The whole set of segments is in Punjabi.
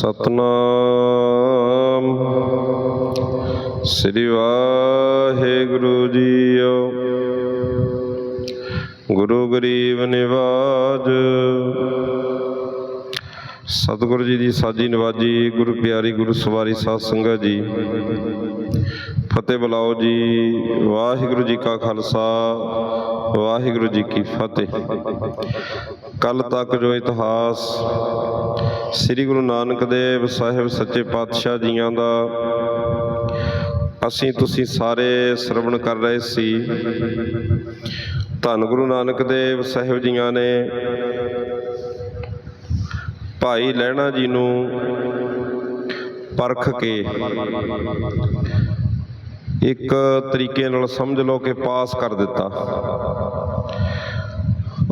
ਸਤਨਾਮ। ਸ੍ਰੀ ਵਾਹਿਗੁਰੂ ਜੀਓ। ਗੁਰੂ ਗਰੀਬ ਨਿਵਾਜ। ਸਤਿਗੁਰੂ ਜੀ ਦੀ ਸਾਜੀ ਨਿਵਾਜ਼ੀ, ਗੁਰੂ ਪਿਆਰੀ, ਗੁਰੂ ਸਵਾਰੀ, ਸਾਧ ਸੰਗਤ ਜੀ। ਫਤਿਹ ਬੁਲਾਓ ਜੀ। ਵਾਹਿਗੁਰੂ ਜੀ ਕਾ ਖਾਲਸਾ, ਵਾਹਿਗੁਰੂ ਜੀ ਕੀ ਫਤਿਹ। ਕੱਲ ਤੱਕ ਜੋ ਇਤਿਹਾਸ ਸ੍ਰੀ ਗੁਰੂ ਨਾਨਕ ਦੇਵ ਸਾਹਿਬ ਸੱਚੇ ਪਾਤਸ਼ਾਹ ਜੀਆਂ ਦਾ ਅਸੀਂ ਤੁਸੀਂ ਸਾਰੇ ਸਰਵਣ ਕਰ ਰਹੇ ਸੀ। ਧੰਨ ਗੁਰੂ ਨਾਨਕ ਦੇਵ ਸਾਹਿਬ ਜੀਆਂ ਨੇ ਭਾਈ ਲਹਿਣਾ ਜੀ ਨੂੰ ਪਰਖ ਕੇ ਇੱਕ ਤਰੀਕੇ ਨਾਲ ਸਮਝ ਲਓ ਕਿ ਪਾਸ ਕਰ ਦਿੱਤਾ।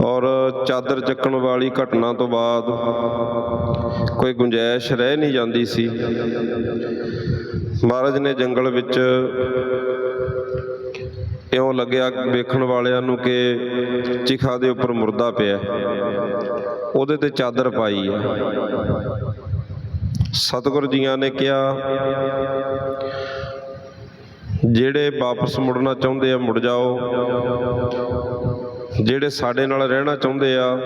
ਔਰ ਚਾਦਰ ਚੱਕਣ ਵਾਲੀ ਘਟਨਾ ਤੋਂ ਬਾਅਦ ਕੋਈ ਗੁੰਜਾਇਸ਼ ਰਹਿ ਨਹੀਂ ਜਾਂਦੀ ਸੀ। ਮਹਾਰਾਜ ਨੇ ਜੰਗਲ ਵਿੱਚ ਇਉਂ ਲੱਗਿਆ ਵੇਖਣ ਵਾਲਿਆਂ ਨੂੰ ਕਿ ਚਿਖਾ ਦੇ ਉੱਪਰ ਮੁਰਦਾ ਪਿਆ। ਉਹਦੇ ਤੇ ਚਾਦਰ ਪਾਈ ਹੈ ਸਤਿਗੁਰੂ ਜੀਆਂ ਨੇ ਕਿਹਾ, ਜਿਹੜੇ ਵਾਪਸ ਮੁੜਨਾ ਚਾਹੁੰਦੇ ਆ, ਮੁੜ ਜਾਓ। ਜਿਹੜੇ ਸਾਡੇ ਨਾਲ ਰਹਿਣਾ ਚਾਹੁੰਦੇ ਆ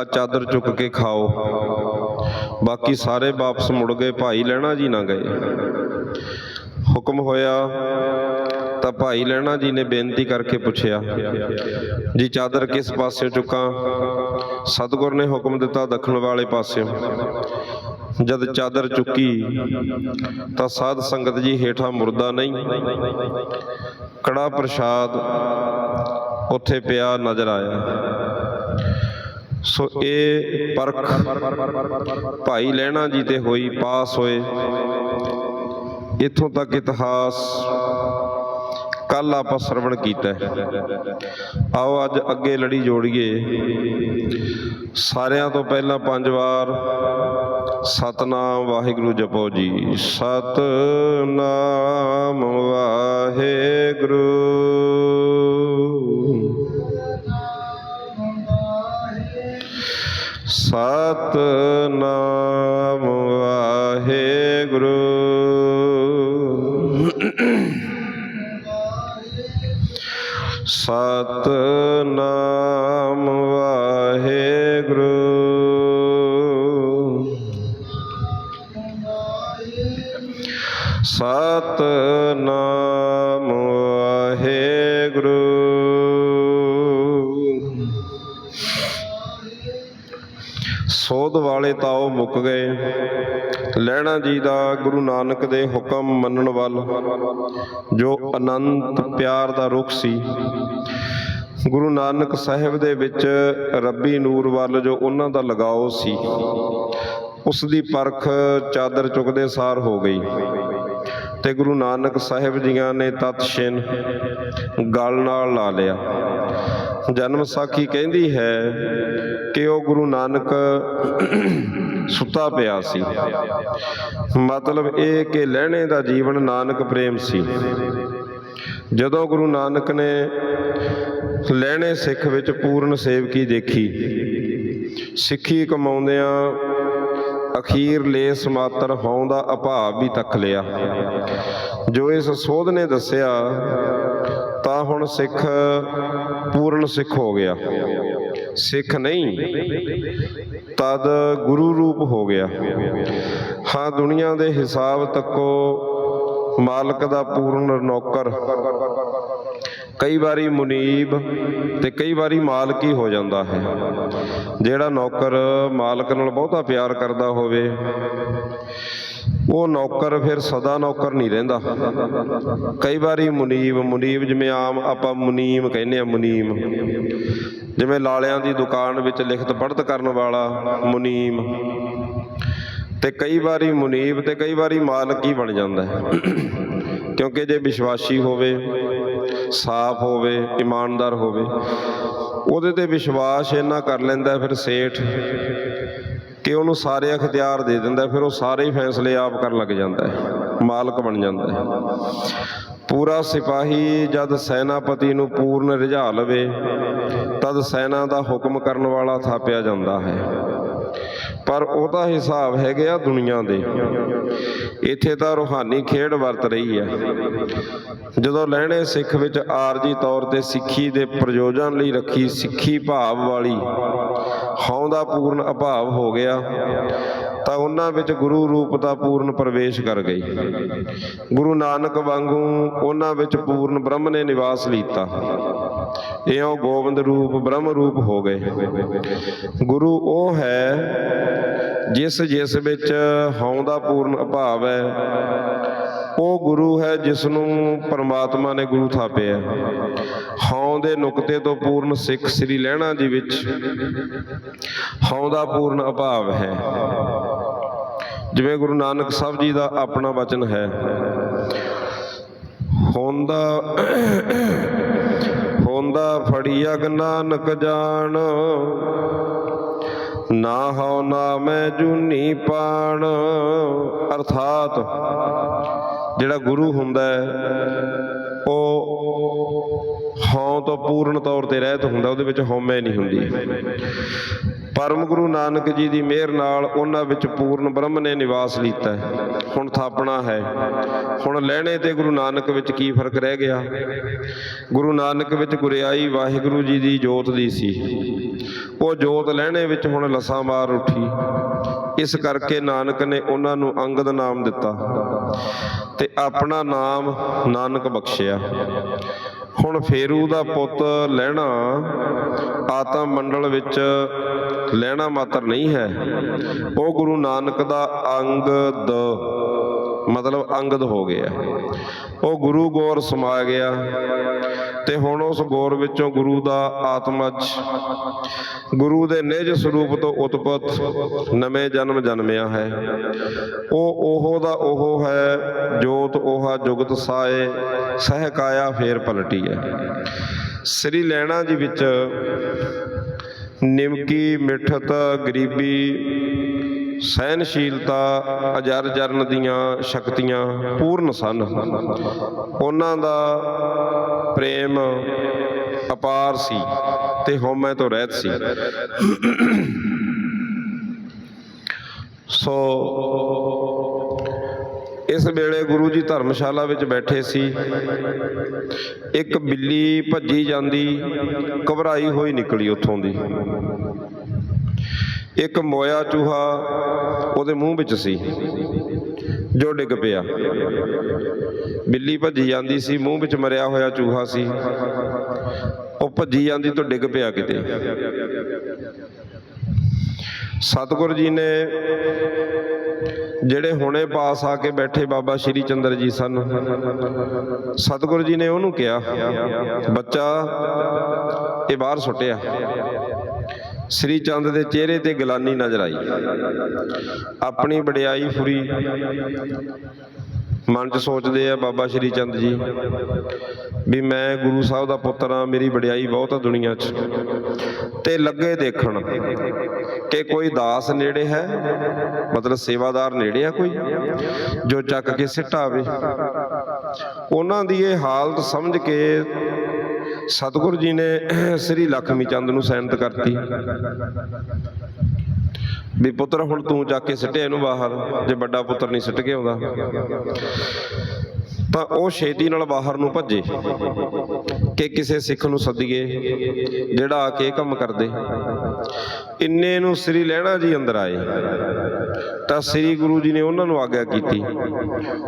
ਆ ਚਾਦਰ ਚੁੱਕ ਕੇ ਖਾਓ। ਬਾਕੀ ਸਾਰੇ ਵਾਪਸ ਮੁੜ ਗਏ, ਭਾਈ ਲੈਣਾ ਜੀ ਨਾ ਗਏ। ਹੁਕਮ ਹੋਇਆ, ਤਾਂ ਭਾਈ ਲੈਣਾ ਜੀ ਨੇ ਬੇਨਤੀ ਕਰਕੇ ਪੁੱਛਿਆ, ਜੀ ਚਾਦਰ ਕਿਸ ਪਾਸੇ ਚੁੱਕਾਂ? ਸਤਿਗੁਰ ਨੇ ਹੁਕਮ ਦਿੱਤਾ ਦੱਖਣ ਵਾਲੇ ਪਾਸੇ। ਜਦ ਚਾਦਰ ਚੁੱਕੀ, ਤਾਂ ਸਾਧ ਸੰਗਤ ਜੀ ਹੇਠਾਂ ਮੁਰਦਾ ਨਹੀਂ, ਕੜਾ ਪ੍ਰਸ਼ਾਦ ਉੱਥੇ ਪਿਆ ਨਜ਼ਰ ਆਇਆ। ਸੋ ਇਹ ਪਰਖ। ਭਾਈ ਲੈਣਾ ਜੀ ਤੇ ਹੋਈ ਪਾਸ ਹੋਏ। ਇੱਥੋਂ ਤੱਕ ਇਤਿਹਾਸ ਕੱਲ ਆਪਾਂ ਸਰਵਣ ਕੀਤਾ ਆਓ ਅੱਜ ਅੱਗੇ ਲੜੀ ਜੋੜੀਏ। ਸਾਰਿਆਂ ਤੋਂ ਪਹਿਲਾਂ ਪੰਜ ਵਾਰ ਸਤਨਾਮ ਵਾਹਿਗੁਰੂ ਜਪੋ ਜੀ। ਸਤਨਾਮ ਵਾਹਿਗੁਰੂ। ਸਤਨਾਮ ਵਾਹਿਗੁਰੂ। ਸਤ ਸੋਧ ਵਾਲੇ ਮੁੱਕ ਗਏ। ਲੈਣਾ ਜੀ ਦਾ ਗੁਰੂ ਨਾਨਕ ਦੇ ਹੁਕਮ ਮੰਨਣ ਵੱਲ, ਜੋ ਅਨੰਤ ਪਿਆਰ ਦਾ ਰੁਖ ਸੀ। ਗੁਰੂ ਨਾਨਕ ਸਾਹਿਬ ਦੇ ਵਿੱਚ ਰੱਬੀ ਨੂਰ ਵੱਲ ਜੋ ਉਹਨਾਂ ਦਾ ਲਗਾਓ ਸੀ, ਉਸ ਦੀ ਪਰਖ ਚਾਦਰ ਚੁੱਕਦੇ ਸਾਰ ਹੋ ਗਈ। ਤੇ ਗੁਰੂ ਨਾਨਕ ਸਾਹਿਬ ਜੀਆਂ ਨੇ ਤਤ ਛਿਨ ਗਲ ਨਾਲ ਲਾ ਲਿਆ। ਜਨਮ ਸਾਖੀ ਕਹਿੰਦੀ ਹੈ ਕਿ ਉਹ ਗੁਰੂ ਨਾਨਕ ਸੁੱਤਾ ਪਿਆ ਸੀ। ਮਤਲਬ ਇਹ ਕਿ ਲਹਿਣੇ ਦਾ ਜੀਵਨ ਨਾਨਕ ਪ੍ਰੇਮ ਸੀ। ਜਦੋਂ ਗੁਰੂ ਨਾਨਕ ਨੇ ਲਹਿਣੇ ਸਿੱਖ ਵਿੱਚ ਪੂਰਨ ਸੇਵਕੀ ਦੇਖੀ, ਸਿੱਖੀ ਕਮਾਉਂਦਿਆਂ ਅਖੀਰ ਲੇਸ ਮਾਤਰ ਹਉ ਦਾ ਅਭਾਵ ਵੀ ਤੱਕ ਲਿਆ। ਜੋ ਇਸ ਸੋਧ ਨੇ ਦੱਸਿਆ, ਤਾਂ ਹੁਣ ਸਿੱਖ ਪੂਰਨ ਸਿੱਖ ਹੋ ਗਿਆ। ਸਿੱਖ ਨਹੀਂ, ਤਦ ਗੁਰੂ ਰੂਪ ਹੋ ਗਿਆ। ਹਾਂ, ਦੁਨੀਆ ਦੇ ਹਿਸਾਬ ਤੱਕੋ ਮਾਲਕ ਦਾ ਪੂਰਨ ਨੌਕਰ। ਕਈ ਵਾਰੀ ਮੁਨੀਬ ਤੇ ਕਈ ਵਾਰੀ ਮਾਲਕ ਹੀ ਹੋ ਜਾਂਦਾ ਹੈ। ਜਿਹੜਾ ਨੌਕਰ ਮਾਲਕ ਨਾਲ ਬਹੁਤਾ ਪਿਆਰ ਕਰਦਾ ਹੋਵੇ, ਉਹ ਨੌਕਰ ਫਿਰ ਸਦਾ ਨੌਕਰ ਨਹੀਂ ਰਹਿੰਦਾ। ਕਈ ਵਾਰੀ ਮੁਨੀਬ ਮੁਨੀਬ ਜਿਵੇਂ ਆਮ ਆਪਾਂ ਮੁਨੀਮ ਕਹਿੰਦੇ ਆ, ਮੁਨੀਮ। ਜਿਵੇਂ ਲਾਲਿਆਂ ਦੀ ਦੁਕਾਨ ਵਿੱਚ ਲਿਖਤ ਪੜ੍ਹਤ ਕਰਨ ਵਾਲਾ ਮੁਨੀਮ। ਤੇ ਕਈ ਵਾਰੀ ਮੁਨੀਬ ਤੇ ਕਈ ਵਾਰੀ ਮਾਲਕ ਹੀ ਬਣ ਜਾਂਦਾ ਹੈ। ਕਿਉਂਕਿ ਜੇ ਵਿਸ਼ਵਾਸੀ ਹੋਵੇ, ਸਾਫ਼ ਹੋਵੇ, ਇਮਾਨਦਾਰ ਹੋਵੇ, ਉਹਦੇ ਤੇ ਵਿਸ਼ਵਾਸ ਇੰਨਾ ਕਰ ਲੈਂਦਾ ਫਿਰ ਸੇਠ ਕਿ ਉਹਨੂੰ ਸਾਰੇ ਅਖਤਿਆਰ ਦੇ ਦਿੰਦਾ, ਫਿਰ ਉਹ ਸਾਰੇ ਹੀ ਫੈਸਲੇ ਆਪ ਕਰਨ ਲੱਗ ਜਾਂਦਾ ਹੈ। ਮਾਲਕ ਬਣ ਜਾਂਦਾ ਹੈ। ਪੂਰਾ ਸਿਪਾਹੀ ਜਦ ਸੈਨਾਪਤੀ ਨੂੰ ਪੂਰਨ ਰਿਝਾ ਲਵੇ, ਤਦ ਸੈਨਾ ਦਾ ਹੁਕਮ ਕਰਨ ਵਾਲਾ ਥਾਪਿਆ ਜਾਂਦਾ ਹੈ। ਪਰ ਉਹਦਾ ਹਿਸਾਬ ਹੈਗੇ ਆ ਦੁਨੀਆ ਦੇ। ਇੱਥੇ ਤਾਂ ਰੂਹਾਨੀ ਖੇਡ ਵਰਤ ਰਹੀ ਹੈ। ਜਦੋਂ ਲਹਿਣੇ ਸਿੱਖ ਵਿੱਚ ਆਰਜੀ ਤੌਰ ਤੇ ਸਿੱਖੀ ਦੇ ਪ੍ਰਯੋਜਨ ਲਈ ਰੱਖੀ ਸਿੱਖੀ ਭਾਵ ਵਾਲੀ ਹੌਂ ਦਾ ਪੂਰਨ ਅਭਾਵ ਹੋ ਗਿਆ ਤਾਂ ਉਹਨਾਂ ਵਿੱਚ ਗੁਰੂ ਰੂਪ ਦਾ ਪੂਰਨ ਪ੍ਰਵੇਸ਼ ਕਰ ਗਈ। ਗੁਰੂ ਨਾਨਕ ਵਾਂਗੂ ਉਹਨਾਂ ਵਿੱਚ ਪੂਰਨ ਬ੍ਰਹਮ ਨੇ ਨਿਵਾਸ ਲੀਤਾ। ਇਉਂ ਗੋਬਿੰਦ ਰੂਪ ਬ੍ਰਹਮ ਰੂਪ ਹੋ ਗਏ। ਗੁਰੂ ਉਹ ਹੈ ਜਿਸ ਜਿਸ ਵਿੱਚ ਹਉ ਦਾ ਪੂਰਨ ਅਭਾਵ ਹੈ ਉਹ ਗੁਰੂ ਹੈ ਜਿਸ ਨੂੰ ਪਰਮਾਤਮਾ ਨੇ ਗੁਰੂ ਥਾਪਿਆ। ਹੌਂ ਦੇ ਨੁਕਤੇ ਤੋਂ ਪੂਰਨ ਸਿੱਖ ਸ੍ਰੀ ਲਹਿਣਾ ਜੀ ਵਿੱਚ ਹੌਂ ਦਾ ਪੂਰਨ ਅਭਾਵ ਹੈ। ਜਿਵੇਂ ਗੁਰੂ ਨਾਨਕ ਸਾਹਿਬ ਜੀ ਦਾ ਆਪਣਾ ਵਚਨ ਹੈ ਹੁੰਦਾ ਹੁੰਦਾ ਫੜੀ ਅਗ ਨਾਨਕ ਜਾਣ, ਨਾ ਹਉ ਨਾ ਮੈਂ ਜੂਨੀ ਪਾਣ। ਅਰਥਾਤ ਜਿਹੜਾ ਗੁਰੂ ਹੁੰਦਾ ਹੈ, ਉਹ ਹਉ ਤੋਂ ਪੂਰਨ ਤੌਰ ਤੇ ਰਹਿਤ ਹੁੰਦਾ, ਉਹਦੇ ਵਿੱਚ ਹਉਮੈ ਨਹੀਂ ਹੁੰਦੀ। ਪਰਮ ਗੁਰੂ ਨਾਨਕ ਜੀ ਦੀ ਮਿਹਰ ਨਾਲ ਉਹਨਾਂ ਵਿੱਚ ਪੂਰਨ ਬ੍ਰਹਮ ਨੇ ਨਿਵਾਸ ਲੀਤਾ ਹੈ। ਹੁਣ ਥਾਪਣਾ ਹੈ। ਹੁਣ ਲੈਣੇ ਤੇ ਗੁਰੂ ਨਾਨਕ ਵਿੱਚ ਕੀ ਫ਼ਰਕ ਰਹਿ ਗਿਆ? ਗੁਰੂ ਨਾਨਕ ਵਿੱਚ ਗੁਰਿਆਈ ਵਾਹਿਗੁਰੂ ਜੀ ਦੀ ਜੋਤ ਦੀ ਸੀ। ਉਹ ਜੋਤ ਲਹਿਣੇ ਵਿੱਚ ਹੁਣ ਲਸਾਂ ਮਾਰ ਉੱਠੀ। ਇਸ ਕਰਕੇ ਨਾਨਕ ਨੇ ਉਹਨਾਂ ਨੂੰ ਅੰਗਦ ਨਾਮ ਦਿੱਤਾ ਤੇ ਆਪਣਾ ਨਾਮ ਨਾਨਕ ਬਖਸ਼ਿਆ। ਹੁਣ ਫੇਰੂ ਦਾ ਪੁੱਤ ਲੈਣਾ ਆਤਮ ਮੰਡਲ ਵਿੱਚ ਲੈਣਾ ਮਾਤਰ ਨਹੀਂ ਹੈ। ਉਹ ਗੁਰੂ ਨਾਨਕ ਦਾ ਅੰਗ ਦ ਮਤਲਬ ਅੰਗਦ ਹੋ ਗਿਆ। ਉਹ ਗੁਰੂ ਗੌਰ ਸਮਾ ਗਿਆ ਤੇ ਹੁਣ ਉਸ ਗੌਰ ਵਿੱਚੋਂ ਗੁਰੂ ਦਾ ਆਤਮਜ ਗੁਰੂ ਦੇ ਨਿਜ ਸਰੂਪ ਤੋਂ ਉਤਪਤ ਨਵੇਂ ਜਨਮ ਜਨਮਿਆ ਹੈ। ਉਹ ਉਹ ਦਾ ਉਹ ਹੈ, ਜੋਤ ਉਹਾ ਜੁਗਤ ਸਾਏ ਸਹਿ ਕਾਇਆ ਫੇਰ ਪਲਟੀ ਹੈ ਸ੍ਰੀ ਲੈਣਾ ਜੀ ਵਿੱਚ ਨਿਮਕੀ, ਮਿੱਠਤ, ਗਰੀਬੀ ਸਹਿਨਸ਼ੀਲਤਾ ਅਜਰ ਜਰਨ ਦੀਆਂ ਸ਼ਕਤੀਆਂ ਪੂਰਨ ਸਨ। ਉਹਨਾਂ ਦਾ ਪ੍ਰੇਮ ਅਪਾਰ ਸੀ ਤੇ ਹਉਮੈ ਤੋਂ ਰਹਿਤ ਸੀ। ਸੋ ਇਸ ਵੇਲੇ ਗੁਰੂ ਜੀ ਧਰਮਸ਼ਾਲਾ ਵਿੱਚ ਬੈਠੇ ਸੀ। ਇੱਕ ਬਿੱਲੀ ਭੱਜੀ ਜਾਂਦੀ, ਘਬਰਾਈ ਹੋਈ ਨਿਕਲੀ ਉੱਥੋਂ ਦੀ। ਇੱਕ ਮੋਇਆ ਚੂਹਾ ਉਹਦੇ ਮੂੰਹ ਵਿੱਚ ਸੀ, ਜੋ ਡਿੱਗ ਪਿਆ। ਬਿੱਲੀ ਭੱਜੀ ਜਾਂਦੀ ਸੀ, ਮੂੰਹ ਵਿੱਚ ਮਰਿਆ ਹੋਇਆ ਚੂਹਾ ਸੀ। ਉਹ ਭੱਜੀ ਜਾਂਦੀ ਤੋਂ ਡਿੱਗ ਪਿਆ ਕਿਤੇ। ਸਤਿਗੁਰ ਜੀ ਨੇ ਜਿਹੜੇ ਹੁਣੇ ਪਾਸ ਆ ਕੇ ਬੈਠੇ ਬਾਬਾ ਸ਼੍ਰੀ ਚੰਦਰ ਜੀ ਸਨ, ਸਤਿਗੁਰ ਜੀ ਨੇ ਉਹਨੂੰ ਕਿਹਾ, ਬੱਚਾ, ਇਹ ਬਾਹਰ ਸੁੱਟਿਆ। ਸ੍ਰੀ ਚੰਦ ਦੇ ਚਿਹਰੇ ਤੇ ਗਲਾਨੀ ਨਜ਼ਰ ਆਈ। ਆਪਣੀ ਵਡਿਆਈ ਫੁਰੀ ਮਨ 'ਚ ਸੋਚਦੇ ਆ ਬਾਬਾ ਸ਼੍ਰੀ ਚੰਦ ਜੀ ਵੀ ਮੈਂ ਗੁਰੂ ਸਾਹਿਬ ਦਾ ਪੁੱਤਰ ਆ ਮੇਰੀ ਵਡਿਆਈ ਬਹੁਤ ਆ ਦੁਨੀਆ 'ਚ। ਤੇ ਲੱਗੇ ਦੇਖਣ ਕਿ ਕੋਈ ਦਾਸ ਨੇੜੇ ਹੈ, ਮਤਲਬ ਸੇਵਾਦਾਰ ਨੇੜੇ ਆ ਕੋਈ, ਜੋ ਚੱਕ ਕੇ ਸਿੱਟਾਵੇ ਉਹਨਾਂ ਦੀ ਇਹ ਹਾਲਤ ਸਮਝ ਕੇ ਸਤਿਗੁਰੂ ਜੀ ਨੇ ਸ੍ਰੀ ਲਖਮੀ ਚੰਦ ਨੂੰ ਸੈਨਤ ਕਰਤੀ। ਵੀ ਪੁੱਤਰ ਹੁਣ ਤੂੰ ਚੱਕ ਕੇ ਸਿੱਟਿਆ ਇਹਨੂੰ ਬਾਹਰ, ਜੇ ਵੱਡਾ ਪੁੱਤਰ ਨਹੀਂ ਸਿੱਟ ਕੇ ਆਉਂਦਾ। ਤਾਂ ਉਹ ਛੇਤੀ ਨਾਲ ਬਾਹਰ ਨੂੰ ਭੱਜੇ ਕਿ ਕਿਸੇ ਸਿੱਖ ਨੂੰ ਸੱਦੀਏ ਜਿਹੜਾ ਆ ਕੇ ਕੰਮ ਕਰਦੇ। ਇੰਨੇ ਨੂੰ ਸ੍ਰੀ ਲਹਿਣਾ ਜੀ ਅੰਦਰ ਆਏ, ਤਾਂ ਸ੍ਰੀ ਗੁਰੂ ਜੀ ਨੇ ਉਹਨਾਂ ਨੂੰ ਆਗਿਆ ਕੀਤੀ।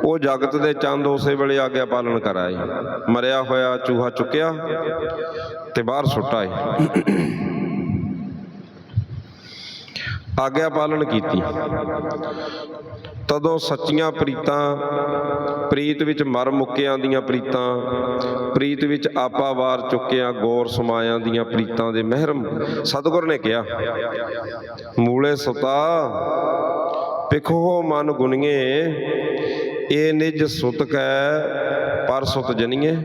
ਉਹ ਜਗਤ ਦੇ ਚੰਦ ਉਸੇ ਵੇਲੇ ਆਗਿਆ ਪਾਲਣ ਕਰਾਏ ਮਰਿਆ ਹੋਇਆ, ਚੂਹਾ ਚੁੱਕਿਆ ਤੇ ਬਾਹਰ ਸੁੱਟਾਏ ਆਗਿਆ ਪਾਲਣ ਕੀਤੀ। ਤਦੋਂ ਸੱਚੀਆਂ ਪ੍ਰੀਤਾਂ ਪ੍ਰੀਤ ਵਿੱਚ ਮਰ ਮੁੱਕਿਆਂ ਦੀਆਂ ਪ੍ਰੀਤਾਂ, ਪ੍ਰੀਤ ਵਿੱਚ ਆਪਾ ਵਾਰ ਚੁੱਕਿਆਂ ਗੌਰ ਸਮਾਇਆਂ ਦੀਆਂ ਪ੍ਰੀਤਾਂ ਦੇ ਮਹਿਰਮ ਸਤਿਗੁਰ ਨੇ ਕਿਹਾ, ਮੂਲੇ ਸੁਤਾ ਪਿਖੋ ਮਨ ਗੁਣੀਏ ਇਹ ਨਿਜ ਸੁਤ ਕੈ ਪਰ ਸੁਤ ਜਨੀਏ।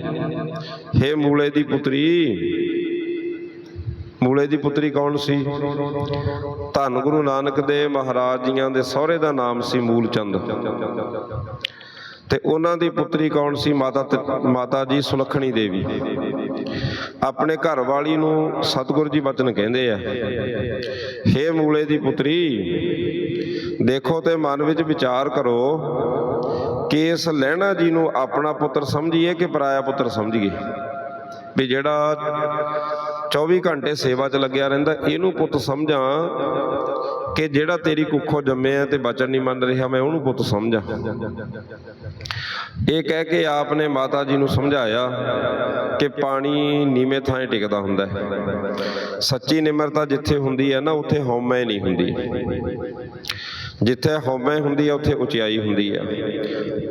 ਹੇ ਮੂਲੇ ਦੀ ਪੁੱਤਰੀ ਮੂਲੇ ਦੀ ਪੁੱਤਰੀ ਕੌਣ ਸੀ? ਧੰਨ ਗੁਰੂ ਨਾਨਕ ਦੇ ਮਹਾਰਾਜ ਜੀਆਂ ਦੇ ਸਹੁਰੇ ਦਾ ਨਾਮ ਸੀ ਮੂਲਚੰਦ। ਤੇ ਉਹਨਾਂ ਦੀ ਪੁੱਤਰੀ ਕੌਣ ਸੀ? ਮਾਤਾ ਮਾਤਾ ਜੀ ਸੁਲੱਖਣੀ ਦੇਵੀ। ਆਪਣੇ ਘਰ ਵਾਲੀ ਨੂੰ ਸਤਿਗੁਰੂ ਜੀ ਬਚਨ ਕਹਿੰਦੇ ਆ, ਹੇ ਮੂਲੇ ਦੀ ਪੁੱਤਰੀ, ਦੇਖੋ ਤੇ ਮਨ ਵਿੱਚ ਵਿਚਾਰ ਕਰੋ ਕਿ ਇਸ ਲਹਿਣਾ ਜੀ ਨੂੰ ਆਪਣਾ ਪੁੱਤਰ ਸਮਝੀਏ ਕਿ ਪਰਾਇਆ ਪੁੱਤਰ ਸਮਝੀਏ? ਵੀ ਜਿਹੜਾ 24 ਘੰਟੇ ਸੇਵਾ 'ਚ ਲੱਗਿਆ ਰਹਿੰਦਾ। ਇਹਨੂੰ ਪੁੱਤ ਸਮਝਾਂ ਕਿ ਜਿਹੜਾ ਤੇਰੀ ਕੁੱਖੋਂ ਜੰਮਿਆ ਤੇ ਬਚਨ ਨਹੀਂ ਮੰਨ ਰਿਹਾ, ਮੈਂ ਉਹਨੂੰ ਪੁੱਤ ਸਮਝਾਂ। ਇਹ ਕਹਿ ਕੇ ਆਪ ਨੇ ਮਾਤਾ ਜੀ ਨੂੰ ਸਮਝਾਇਆ ਕਿ ਪਾਣੀ ਨੀਵੇਂ ਥਾਂ ਟਿਕਦਾ ਹੁੰਦਾ ਹੈ। ਸੱਚੀ ਨਿਮਰਤਾ ਜਿੱਥੇ ਹੁੰਦੀ ਹੈ ਨਾ, ਉੱਥੇ ਹਉਮੈ ਨਹੀਂ ਹੁੰਦੀ। ਜਿੱਥੇ ਹਉਮੈ ਹੁੰਦੀ ਹੈ, ਉੱਥੇ ਉਚਾਈ ਹੁੰਦੀ ਹੈ।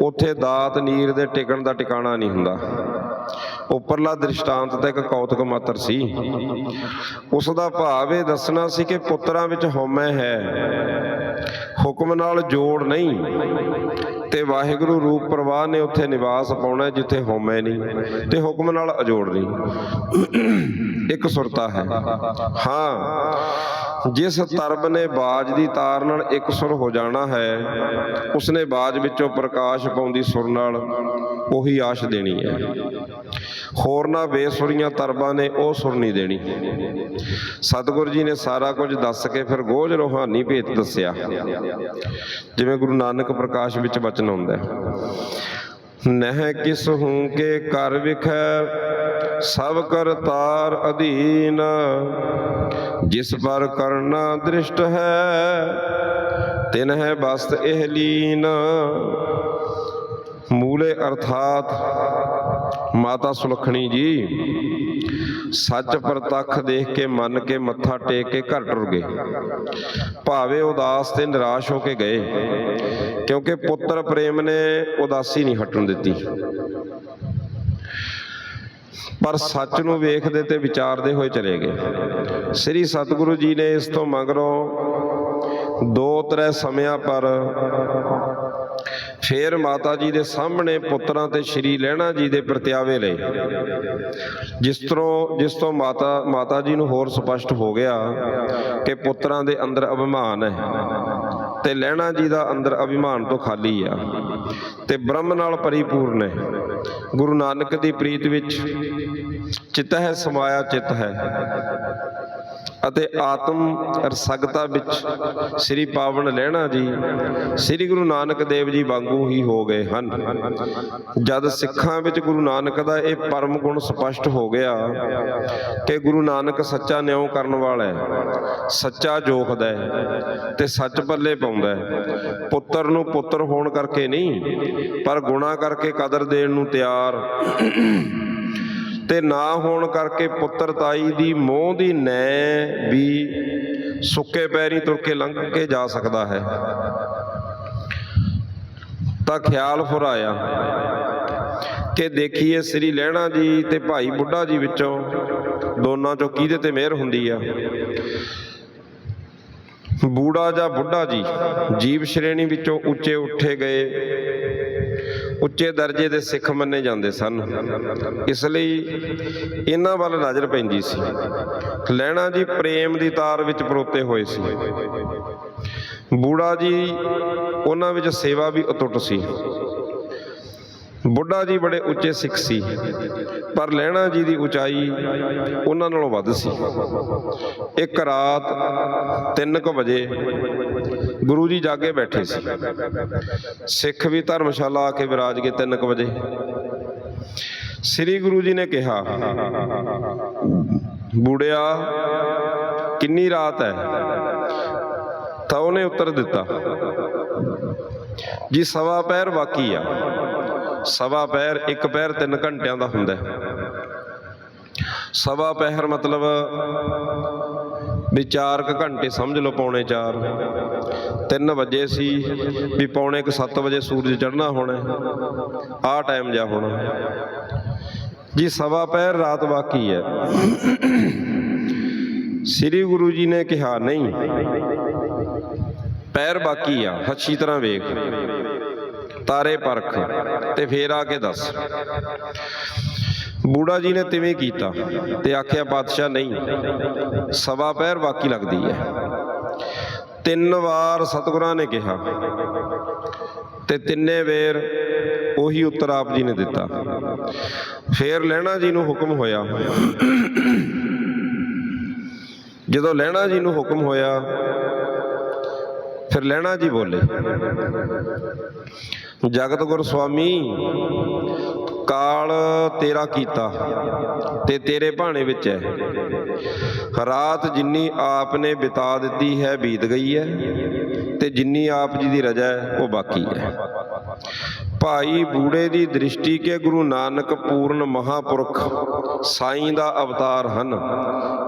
ਉੱਥੇ ਦਾਤ ਨੀਰ ਦੇ ਟਿਕਣ ਦਾ ਟਿਕਾਣਾ ਨਹੀਂ ਹੁੰਦਾ। ਉੱਪਰਲਾ ਦ੍ਰਿਸ਼ਟਾਂਤ ਤਾਂ ਇੱਕ ਕੌਤਕ ਮਾਤਰ ਸੀ। ਉਸ ਦਾ ਭਾਵ ਇਹ ਦੱਸਣਾ ਸੀ ਕਿ ਪੁੱਤਰਾਂ ਵਿੱਚ ਹਉਮੈ ਹੈ। ਹੁਕਮ ਨਾਲ ਜੋੜ ਨਹੀਂ ਤੇ ਵਾਹਿਗੁਰੂ ਰੂਪ ਪ੍ਰਵਾਹ ਨੇ ਉੱਥੇ ਨਿਵਾਸ ਪਾਉਣਾ ਜਿੱਥੇ ਹਉਮੈ ਨਹੀਂ ਤੇ ਹੁਕਮ ਨਾਲ ਅਜੋੜ ਨਹੀਂ। ਇੱਕ ਸੁਰਤਾ ਹੈ। ਹਾਂ ਜਿਸ ਤਰਬ ਨੇ ਬਾਜ ਦੀ ਤਾਰ ਨਾਲ ਇੱਕ ਸੁਰ ਹੋ ਜਾਣਾ ਹੈ, ਉਸਨੇ ਬਾਜ ਵਿੱਚੋਂ ਪ੍ਰਕਾਸ਼ ਪਾਉਂਦੀ ਸੁਰ ਨਾਲ ਉਹੀ ਆਸ਼ ਦੇਣੀ ਹੈ। ਹੋਰਨਾਂ ਬੇਸੁਰੀਆਂ ਤਰਬਾਂ ਨੇ ਉਹ ਸੁਰ ਨਹੀਂ ਦੇਣੀ। ਸਤਿਗੁਰ ਜੀ ਨੇ ਸਾਰਾ ਕੁਝ ਦੱਸ ਕੇ ਫਿਰ ਗੋਝ ਰੋਹਾਨੀ ਭੇਤ ਦੱਸਿਆ। ਜਿਵੇਂ ਗੁਰੂ ਨਾਨਕ ਪ੍ਰਕਾਸ਼ ਵਿੱਚ ਬਚਨ ਆਉਂਦਾ ਹੈ। ਨਹਿ ਕਿਸ ਹੂੰ ਕੇ ਕਰ ਵਿਖੈ ਸਭ ਕਰਤਾਰ ਅਧੀਨ, ਜਿਸ ਪਰ ਕਰਨਾ ਦ੍ਰਿਸ਼ਟ ਹੈ, ਤਿਨ ਹੈ ਬਸਤ ਇਹ ਲੀਨ। ਮੂਲੇ ਅਰਥਾਤ ਮਾਤਾ ਸੁਲਖਣੀ ਜੀ, ਸੱਚ ਪ੍ਰਤੱਖ ਦੇਖ ਕੇ ਮੰਨ ਕੇ ਮੱਥਾ ਟੇਕ ਕੇ ਘਰ ਟੁਰ ਗਏ। ਭਾਵੇਂ ਉਦਾਸ ਤੇ ਨਿਰਾਸ਼ ਹੋ ਕੇ ਗਏ, ਕਿਉਂਕਿ ਪੁੱਤਰ ਪ੍ਰੇਮ ਨੇ ਉਦਾਸੀ ਨਹੀਂ ਹਟਣ ਦਿੱਤੀ। ਪਰ ਸੱਚ ਨੂੰ ਵੇਖਦੇ ਤੇ ਵਿਚਾਰਦੇ ਹੋਏ ਚਲੇ ਗਏ। ਸ੍ਰੀ ਸਤਿਗੁਰੂ ਜੀ ਨੇ ਇਸ ਤੋਂ ਮਗਰੋਂ ਦੋ ਤਰ੍ਹਾਂ ਸਮਿਆਂ ਪਰ ਫੇਰ ਮਾਤਾ ਜੀ ਦੇ ਸਾਹਮਣੇ ਪੁੱਤਰਾਂ ਤੇ ਸ਼੍ਰੀ ਲਹਿਣਾ ਜੀ ਦੇ ਪ੍ਰਤਿਆਵੇ ਲਏ। ਜਿਸ ਤਰ੍ਹਾਂ, ਜਿਸ ਤੋਂ ਮਾਤਾ ਮਾਤਾ ਜੀ ਨੂੰ ਹੋਰ ਸਪਸ਼ਟ ਹੋ ਗਿਆ ਕਿ ਪੁੱਤਰਾਂ ਦੇ ਅੰਦਰ ਅਭਿਮਾਨ ਹੈ ਤੇ ਲਹਿਣਾ ਜੀ ਦਾ ਅੰਦਰ ਅਭਿਮਾਨ ਤੋਂ ਖਾਲੀ ਆ ਤੇ ਬ੍ਰਹਮ ਨਾਲ ਪਰਿਪੂਰਨ ਹੈ। ਗੁਰੂ ਨਾਨਕ ਦੀ ਪ੍ਰੀਤ ਵਿੱਚ ਚਿੱਤ ਹੈ ਸਮਾਇਆ ਚਿੱਤ ਹੈ। ਅਤੇ ਆਤਮ ਰਸਗਤਾ ਵਿੱਚ ਸ੍ਰੀ ਪਾਵਨ ਲਹਿਣਾ ਜੀ, ਸ੍ਰੀ ਗੁਰੂ ਨਾਨਕ ਦੇਵ ਜੀ ਵਾਂਗੂ ਹੀ ਹੋ ਗਏ ਹਨ। ਜਦ ਸਿੱਖਾਂ ਵਿੱਚ ਗੁਰੂ ਨਾਨਕ ਦਾ ਇਹ ਪਰਮ ਗੁਣ ਸਪਸ਼ਟ ਹੋ ਗਿਆ ਕਿ ਗੁਰੂ ਨਾਨਕ ਸੱਚਾ ਨਿਉ ਕਰਨ ਵਾਲਾ ਹੈ, ਸੱਚਾ ਜੋਖਦਾ ਹੈ ਤੇ ਸੱਚ ਪੱਲੇ ਪਾਉਂਦਾ ਹੈ। ਪੁੱਤਰ ਨੂੰ ਪੁੱਤਰ ਹੋਣ ਕਰਕੇ ਨਹੀਂ, ਪਰ ਗੁਣਾ ਕਰਕੇ ਕਦਰ ਦੇਣ ਨੂੰ ਤਿਆਰ ਤੇ ਨਾ ਹੋਣ ਕਰਕੇ ਪੁੱਤਰ ਤਾਈ ਦੀ ਮੋਹ ਦੀ ਨੈ ਵੀ ਸੁੱਕੇ ਪੈਰੀ ਤੁਰ ਕੇ ਲੰਘ ਕੇ ਜਾ ਸਕਦਾ ਹੈ। ਤਾਂ ਖਿਆਲ ਫੁਰਾਇਆ ਕਿ ਦੇਖੀਏ ਸ੍ਰੀ ਲਹਿਣਾ ਜੀ ਤੇ ਭਾਈ ਬੁੱਢਾ ਜੀ ਵਿੱਚੋਂ ਦੋਨਾਂ ਚੋਂ ਕਿਹਦੇ ਤੇ ਮਿਹਰ ਹੁੰਦੀ ਆ? ਬੂੜਾ ਜਾਂ ਬੁੱਢਾ ਜੀ ਜੀਵ ਸ਼੍ਰੇਣੀ ਵਿੱਚੋਂ ਉੱਚੇ ਉੱਠੇ ਗਏ। ਉੱਚੇ ਦਰਜੇ ਦੇ ਸਿੱਖ ਮੰਨੇ ਜਾਂਦੇ ਸਨ। ਇਸ ਲਈ ਇਹਨਾਂ ਵੱਲ ਨਜ਼ਰ ਪੈਂਦੀ ਸੀ। ਲੈਣਾ ਜੀ ਪ੍ਰੇਮ ਦੀ ਤਾਰ ਵਿੱਚ ਪਰੋਤੇ ਹੋਏ ਸੀ। ਬੂੜਾ ਜੀ, ਉਹਨਾਂ ਵਿੱਚ ਸੇਵਾ ਵੀ ਅਟੁੱਟ ਸੀ। ਬੁੱਢਾ ਜੀ ਬੜੇ ਉੱਚੇ ਸਿੱਖ ਸੀ, ਪਰ ਲੈਣਾ ਜੀ ਦੀ ਉਚਾਈ ਉਹਨਾਂ ਨਾਲੋਂ ਵੱਧ ਸੀ। ਇੱਕ ਰਾਤ 3:00 ਵਜੇ ਗੁਰੂ ਜੀ ਜਾਗੇ ਬੈਠੇ ਸੀ। ਸਿੱਖ ਵੀ ਧਰਮਸ਼ਾਲਾ ਆ ਕੇ ਵਿਰਾਜ ਗਏ 3:00 ਵਜੇ। ਸ੍ਰੀ ਗੁਰੂ ਜੀ ਨੇ ਕਿਹਾ, ਬੁੜਿਆ, ਕਿੰਨੀ ਰਾਤ ਹੈ ਤਾਂ ਉਹਨੇ ਉੱਤਰ ਦਿੱਤਾ, ਜੀ ਸਵਾ ਪੈਰ ਬਾਕੀ ਆ। ਸਵਾ ਪਹਿਰ ਇੱਕ ਪਹਿਰ 3 ਘੰਟਿਆਂ ਦਾ ਹੁੰਦਾ ਸਵਾ ਪਹਿਰ ਮਤਲਬ ਵੀ 4 ਕੁ ਘੰਟੇ ਸਮਝ ਲਓ ਪੌਣੇ 4 3 ਵਜੇ ਸੀ ਵੀ ਪੌਣੇ ਕੁ 7 ਵਜੇ ਸੂਰਜ ਚੜ੍ਹਨਾ ਹੋਣਾ ਆ ਟਾਈਮ ਜਾ ਹੋਣਾ ਜੀ, ਸਵਾ ਪਹਿਰ ਰਾਤ ਬਾਕੀ ਹੈ। ਸ੍ਰੀ ਗੁਰੂ ਜੀ ਨੇ ਕਿਹਾ, ਨਹੀਂ, ਪੈਰ ਬਾਕੀ ਆ ਅੱਛੀ ਤਰ੍ਹਾਂ ਵੇਖ। ਤਾਰੇ ਪਰਖ ਤੇ ਫੇਰ ਆ ਕੇ ਦੱਸ। ਬੂੜਾ ਜੀ ਨੇ ਤਿਵੇਂ ਕੀਤਾ ਤੇ ਆਖਿਆ ਪਾਤਸ਼ਾਹ ਨਹੀਂ, ਸਵਾ ਪੈਰ ਬਾਕੀ ਲੱਗਦੀ ਹੈ। ਤਿੰਨ ਵਾਰ ਸਤਿਗੁਰਾਂ ਨੇ ਕਿਹਾ ਤੇ ਤਿੰਨੇ ਵੇਰ ਉਹੀ ਉੱਤਰ ਆਪ ਜੀ ਨੇ ਦਿੱਤਾ। ਫੇਰ ਲਹਿਣਾ ਜੀ ਨੂੰ ਹੁਕਮ ਹੋਇਆ। ਜਦੋਂ ਲਹਿਣਾ ਜੀ ਨੂੰ ਹੁਕਮ ਹੋਇਆ, ਫਿਰ ਲਹਿਣਾ ਜੀ ਬੋਲੇ ਜਗਤ ਗੁਰ ਸੁਆਮੀ ਕਾਲ ਤੇਰਾ ਕੀਤਾ ਤੇ ਤੇਰੇ ਭਾਣੇ ਵਿੱਚ ਹੈ। ਰਾਤ ਜਿੰਨੀ ਆਪ ਨੇ ਬਿਤਾ ਦਿੱਤੀ ਹੈ, ਬੀਤ ਗਈ ਹੈ ਤੇ ਜਿੰਨੀ ਆਪ ਜੀ ਦੀ ਰਜਾ ਹੈ, ਉਹ ਬਾਕੀ ਹੈ। ਭਾਈ ਬੂੜੇ ਦੀ ਦ੍ਰਿਸ਼ਟੀ ਕੇ ਗੁਰੂ ਨਾਨਕ ਪੂਰਨ ਮਹਾਪੁਰਖ ਸਾਈਂ ਦਾ ਅਵਤਾਰ ਹਨ,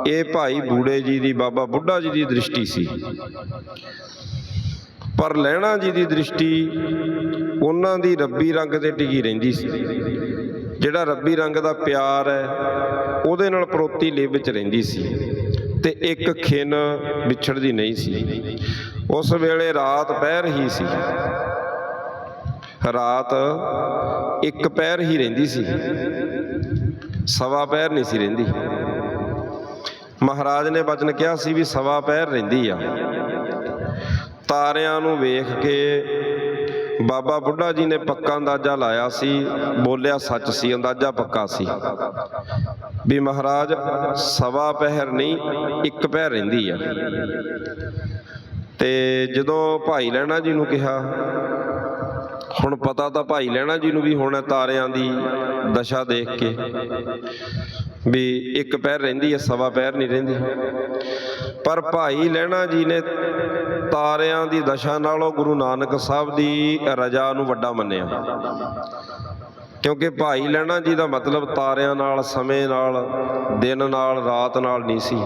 ਇਹ ਭਾਈ ਬੂੜੇ ਜੀ ਦੀ, ਬਾਬਾ ਬੁੱਢਾ ਜੀ ਦੀ ਦ੍ਰਿਸ਼ਟੀ ਸੀ। ਪਰ ਲਹਿਣਾ ਜੀ ਦੀ ਦ੍ਰਿਸ਼ਟੀ ਉਹਨਾਂ ਦੀ ਰੱਬੀ ਰੰਗ ਤੇ ਟਿਕੀ ਰਹਿੰਦੀ ਸੀ। ਜਿਹੜਾ ਰੱਬੀ ਰੰਗ ਦਾ ਪਿਆਰ ਹੈ, ਉਹਦੇ ਨਾਲ ਪ੍ਰੋਤੀ ਲਿਵ ਵਿੱਚ ਰਹਿੰਦੀ ਸੀ ਤੇ ਇੱਕ ਖਿੰਨ ਵਿਛੜਦੀ ਨਹੀਂ ਸੀ। ਉਸ ਵੇਲੇ ਰਾਤ ਪਹਿਰ ਹੀ ਸੀ। ਰਾਤ ਇੱਕ ਪੈਰ ਹੀ ਰਹਿੰਦੀ ਸੀ। ਸਵਾ ਪਹਿਰ ਨਹੀਂ ਸੀ ਰਹਿੰਦੀ। ਮਹਾਰਾਜ ਨੇ ਬਚਨ ਕਿਹਾ ਸੀ ਵੀ ਸਵਾ ਪਹਿਰ ਰਹਿੰਦੀ ਆ। ਤਾਰਿਆਂ ਨੂੰ ਵੇਖ ਕੇ ਬਾਬਾ ਬੁੱਢਾ ਜੀ ਨੇ ਪੱਕਾ ਅੰਦਾਜ਼ਾ ਲਾਇਆ ਸੀ, ਬੋਲਿਆ ਸੱਚ ਸੀ, ਅੰਦਾਜ਼ਾ ਪੱਕਾ ਸੀ। ਵੀ ਮਹਾਰਾਜ, ਸਵਾ ਪਹਿਰ ਨਹੀਂ, ਇੱਕ ਪਹਿਰ ਰਹਿੰਦੀ ਆ। ਤੇ ਜਦੋਂ ਭਾਈ ਲੈਣਾ ਜੀ ਨੂੰ ਕਿਹਾ, ਹੁਣ ਪਤਾ ਤਾਂ ਭਾਈ ਲੈਣਾ ਜੀ ਨੂੰ ਵੀ ਹੁਣ ਤਾਰਿਆਂ ਦੀ ਦਸ਼ਾ ਦੇਖ ਕੇ, ਵੀ ਇੱਕ ਪੈਰ ਰਹਿੰਦੀ ਹੈ ਸਵਾ ਪੈਰ ਨਹੀਂ ਰਹਿੰਦੀ। ਪਰ ਭਾਈ ਲੈਣਾ ਜੀ ਨੇ ਤਾਰਿਆਂ ਦੀ ਦਸ਼ਾ ਨਾਲੋਂ ਗੁਰੂ ਨਾਨਕ ਸਾਹਿਬ ਦੀ ਰਜਾ ਨੂੰ ਵੱਡਾ ਮੰਨਿਆ। ਕਿਉਂਕਿ ਭਾਈ ਲੈਣਾ ਜੀ ਦਾ ਮਤਲਬ ਤਾਰਿਆਂ ਨਾਲ, ਸਮੇਂ ਨਾਲ, ਦਿਨ ਨਾਲ, ਰਾਤ ਨਾਲ ਨਹੀਂ ਸੀ।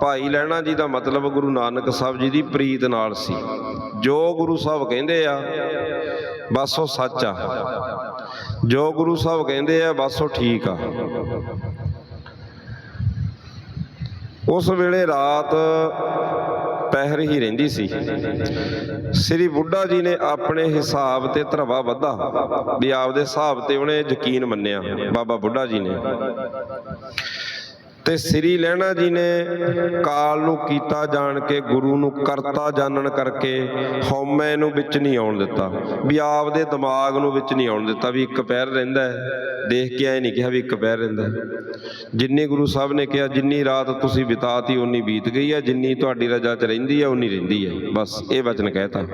ਭਾਈ ਲੈਣਾ ਜੀ ਦਾ ਮਤਲਬ ਗੁਰੂ ਨਾਨਕ ਸਾਹਿਬ ਜੀ ਦੀ ਪ੍ਰੀਤ ਨਾਲ ਸੀ। ਜੋ ਗੁਰੂ ਸਾਹਿਬ ਕਹਿੰਦੇ ਆ, ਬਸ ਉਹ ਸੱਚ ਆ। ਜੋ ਗੁਰੂ ਸਾਹਿਬ ਕਹਿੰਦੇ ਆ, ਬਸ ਉਹ ਠੀਕ ਆ। ਉਸ ਵੇਲੇ ਰਾਤ ਪਹਿਰ ਹੀ ਰਹਿੰਦੀ ਸੀ। ਸ੍ਰੀ ਬੁੱਢਾ ਜੀ ਨੇ ਆਪਣੇ ਹਿਸਾਬ ਤੇ ਧਰਵਾ ਵਧਾ ਵੀ ਆਪਦੇ ਹਿਸਾਬ ਤੇ ਉਹਨੇ ਯਕੀਨ ਮੰਨਿਆ, ਬਾਬਾ ਬੁੱਢਾ ਜੀ ਨੇ। ਤੇ ਸ੍ਰੀ ਲਹਿਣਾ ਜੀ ਨੇ ਕਾਲ ਨੂੰ ਕੀਤਾ ਜਾਣ ਕੇ ਗੁਰੂ ਨੂੰ ਕਰਤਾ ਜਾਣਨ ਕਰਕੇ ਹਉਮੈ ਨੂੰ ਵਿੱਚ ਨਹੀਂ ਆਉਣ ਦਿੱਤਾ, ਵੀ ਆਪਦੇ ਦਿਮਾਗ ਨੂੰ ਵਿੱਚ ਨਹੀਂ ਆਉਣ ਦਿੱਤਾ, ਵੀ ਇੱਕ ਪੈਰ ਰਹਿੰਦਾ ਦੇਖ ਕੇ ਐ ਨਹੀਂ ਕਿਹਾ ਵੀ ਇੱਕ ਪੈਰ ਰਹਿੰਦਾ ਹੈ। ਜਿੰਨੀ ਗੁਰੂ ਸਾਹਿਬ ਨੇ ਕਿਹਾ, ਜਿੰਨੀ ਰਾਤ ਤੁਸੀਂ ਬਿਤਾਤੀ ਉਨੀ ਬੀਤ ਗਈ ਹੈ, ਜਿੰਨੀ ਤੁਹਾਡੀ ਰਜਾ 'ਚ ਰਹਿੰਦੀ ਹੈ ਉਨੀ ਰਹਿੰਦੀ ਹੈ। ਬਸ ਇਹ ਵਚਨ ਕਹਿਤਾ।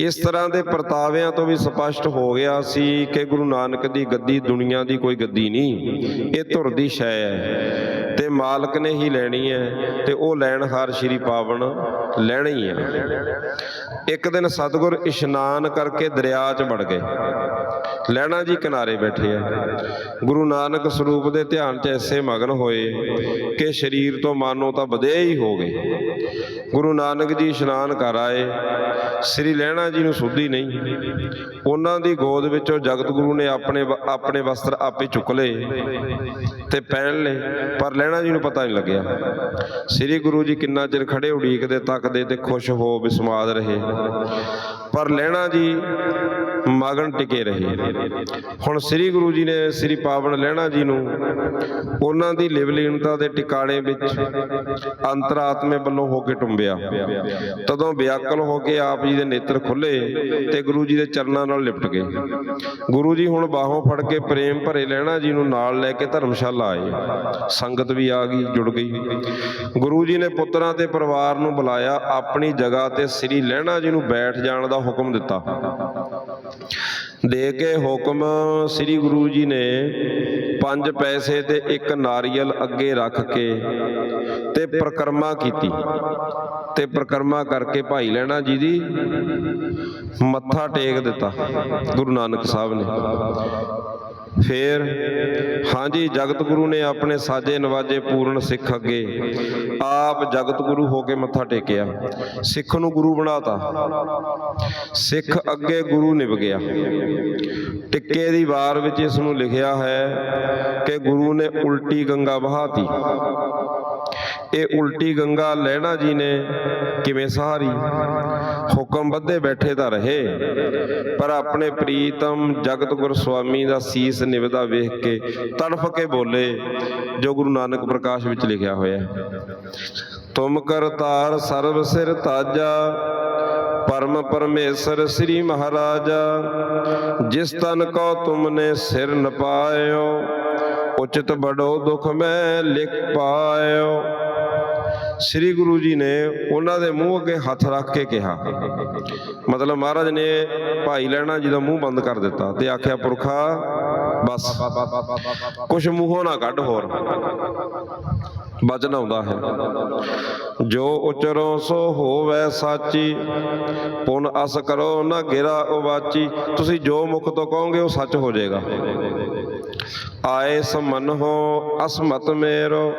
ਇਸ ਤਰ੍ਹਾਂ ਦੇ ਪਰਤਾਵਿਆਂ ਤੋਂ ਵੀ ਸਪਸ਼ਟ ਹੋ ਗਿਆ ਸੀ ਕਿ ਗੁਰੂ ਨਾਨਕ ਦੀ ਗੱਦੀ ਦੁਨੀਆ ਦੀ ਕੋਈ ਗੱਦੀ ਨਹੀਂ, ਇਹ ਧੁਰ ਦੀ ਸ਼ੈ ਹੈ। ਤੇ ਮਾਲਕ ਨੇ ਹੀ ਲੈਣੀ ਹੈ ਤੇ ਉਹ ਲੈਣ ਹਾਰ ਸ਼੍ਰੀ ਪਾਵਨ ਲੈਣਾ ਹੀ। ਹੈ ਇੱਕ ਦਿਨ ਸਤਿਗੁਰ ਇਸ਼ਨਾਨ ਕਰਕੇ ਦਰਿਆ 'ਚ ਵੜ ਗਏ। ਲੈਣਾ ਜੀ ਕਿਨਾਰੇ ਬੈਠੇ ਆ। ਗੁਰੂ ਨਾਨਕ ਸਰੂਪ ਦੇ ਧਿਆਨ 'ਚ ਐਸੇ ਮਗਨ ਹੋਏ ਕਿ ਸਰੀਰ ਤੋਂ ਮਾਨੋ ਤਾਂ ਵਧੇ ਹੀ ਹੋ ਗਏ। ਗੁਰੂ ਨਾਨਕ ਜੀ ਇਸ਼ਨਾਨ ਕਰ ਆਏ। ਸ੍ਰੀ ਲਹਿਣਾ ਜੀ ਨੂੰ ਸੁੱਧੀ ਨਹੀਂ। ਉਹਨਾਂ ਦੀ ਗੋਦ ਵਿੱਚੋਂ ਜਗਤ ਗੁਰੂ ਨੇ ਆਪਣੇ ਵ- ਆਪਣੇ ਵਸਤਰ ਆਪੇ ਚੁੱਕ ਲਏ ਤੇ ਪਹਿਨ ਲਏ। ਪਰ ਲੈਣਾ ਲਹਿਣਾ ਜੀ ਨੂੰ ਪਤਾ ਨਹੀਂ ਲੱਗਿਆ। ਸ੍ਰੀ ਗੁਰੂ ਜੀ ਕਿੰਨਾ ਚਿਰ ਖੜੇ ਉਡੀਕਦੇ, ਤੱਕਦੇ ਤੇ ਖੁਸ਼ ਹੋ ਬਿਸਮਾਦ ਰਹੇ। ਪਰ ਲਹਿਣਾ ਜੀ ਮਗਨ ਟਿਕੇ ਰਹੇ ਹੁਣ ਸ੍ਰੀ ਗੁਰੂ ਜੀ ਨੇ ਸ੍ਰੀ ਪਾਵਨ ਲਹਿਣਾ ਜੀ ਨੂੰ ਉਹਨਾਂ ਦੀ ਲਿਵਲੀਨਤਾ ਦੇ ਟਿਕਾਣੇ ਵਿੱਚ ਅੰਤਰਾਤਮੇ ਵੱਲੋਂ ਹੋ ਕੇ ਟੁੰਬਿਆ। ਤਦੋਂ ਵਿਆਕਲ ਹੋ ਕੇ ਆਪ ਜੀ ਦੇ ਨੇਤਰ ਖੁੱਲੇ ਤੇ ਗੁਰੂ ਜੀ ਦੇ ਚਰਨਾਂ ਨਾਲ ਲਿਪਟ ਗਏ। ਗੁਰੂ ਜੀ ਹੁਣ ਬਾਹੋਂ ਫੜ ਕੇ ਪ੍ਰੇਮ ਭਰੇ ਲਹਿਣਾ ਜੀ ਨੂੰ ਨਾਲ ਲੈ ਕੇ ਧਰਮਸ਼ਾਲਾ ਆਏ। ਸੰਗਤ ਵੀ ਆ ਗਈ, ਜੁੜ ਗਈ। ਗੁਰੂ ਜੀ ਨੇ ਪੁੱਤਰਾਂ ਤੇ ਪਰਿਵਾਰ ਨੂੰ ਬੁਲਾਇਆ, ਆਪਣੀ ਜਗ੍ਹਾ ਤੇ ਸ੍ਰੀ ਲਹਿਣਾ ਜੀ ਨੂੰ ਬੈਠ ਜਾਣ ਦਾ ਹੁਕਮ ਦਿੱਤਾ। ਦੇ ਕੇ ਹੁਕਮ ਸ੍ਰੀ ਗੁਰੂ ਜੀ ਨੇ ਪੰਜ ਪੈਸੇ ਤੇ ਇੱਕ ਨਾਰੀਅਲ ਅੱਗੇ ਰੱਖ ਕੇ ਤੇ ਪ੍ਰਕਰਮਾ ਕੀਤੀ। ਤੇ ਪ੍ਰਕਰਮਾ ਕਰਕੇ ਭਾਈ ਲੈਣਾ ਜੀ ਦੀ ਮੱਥਾ ਟੇਕ ਦਿੱਤਾ ਗੁਰੂ ਨਾਨਕ ਸਾਹਿਬ ਨੇ। ਫੇਰ ਹਾਂਜੀ ਜਗਤ ਗੁਰੂ ਨੇ ਆਪਣੇ ਸਾਜੇ ਨਵਾਜੇ ਪੂਰਨ ਸਿੱਖ ਅੱਗੇ ਆਪ ਜਗਤ ਗੁਰੂ ਹੋ ਕੇ ਮੱਥਾ ਟੇਕਿਆ। ਸਿੱਖ ਨੂੰ ਗੁਰੂ ਬਣਾਤਾ। ਸਿੱਖ ਅੱਗੇ ਗੁਰੂ ਨਿਭ ਗਿਆ। ਟਿੱਕੇ ਦੀ ਵਾਰ ਵਿੱਚ ਇਸ ਨੂੰ ਲਿਖਿਆ ਹੈ ਕਿ ਗੁਰੂ ਨੇ ਉਲਟੀ ਗੰਗਾ ਵਹਾਤੀ। ਇਹ ਉਲਟੀ ਗੰਗਾ ਲਹਿਣਾ ਜੀ ਨੇ ਕਿਵੇਂ ਸਹਾਰੀ? ਹੁਕਮ ਬੱਧੇ ਬੈਠੇ ਤਾਂ ਰਹੇ। ਪਰ ਆਪਣੇ ਪ੍ਰੀਤਮ ਜਗਤ ਗੁਰ ਸੁਆਮੀ ਦਾ ਸੀਸ ਨਿਵਦਾ ਵੇਖ ਕੇ ਤੜਫ ਕੇ ਬੋਲੇ, ਜੋ ਗੁਰੂ ਨਾਨਕ ਪ੍ਰਕਾਸ਼ ਵਿੱਚ ਲਿਖਿਆ ਹੋਇਆ ਤੁਮ ਕਰਤਾਰ ਸਰਬ ਸਿਰ ਤਾਜਾ, ਪਰਮ ਪਰਮੇਸ਼ਰ ਸ੍ਰੀ ਮਹਾਰਾਜਾ, ਜਿਸ ਤਨ ਕੋ ਤੁਮਨੇ ਸਿਰ ਨਪਾਇਓ, ਉਚਿਤ ਬੜੋ ਦੁਖ ਮੈਂ ਲਿਖ ਪਾਇਓ। ਸ੍ਰੀ ਗੁਰੂ ਜੀ ਨੇ ਉਹਨਾਂ ਦੇ ਮੂੰਹ ਅੱਗੇ ਹੱਥ ਰੱਖ ਕੇ ਕਿਹਾ। ਮਤਲਬ ਮਹਾਰਾਜ ਨੇ ਭਾਈ ਲੈਣਾ ਜੀ ਦਾ ਮੂੰਹ ਬੰਦ ਕਰ ਦਿੱਤਾ ਤੇ ਆਖਿਆ, ਪੁਰਖਾ, ਬਸ। ਕੁਛ ਮੂੰਹੋਂ ਨਾ ਕੱਢ ਹੋਰ। ਬਚਨ ਆਉਂਦਾ ਹੈ। ਜੋ ਉਚਰੋ ਸੋ ਹੋਵੇ ਸਾਚੀ, ਪੁਨ ਅਸ ਕਰੋ ਨਾ ਗਿਰਾ ਉਵਾਚੀ ਤੁਸੀਂ ਜੋ ਮੁਖ ਤੋਂ ਕਹੋਗੇ ਉਹ ਸੱਚ ਹੋ ਜਾਏਗਾ। ਆਏ ਸਮਨ ਹੋ ਅਸਮਤ ਮੇਰੋ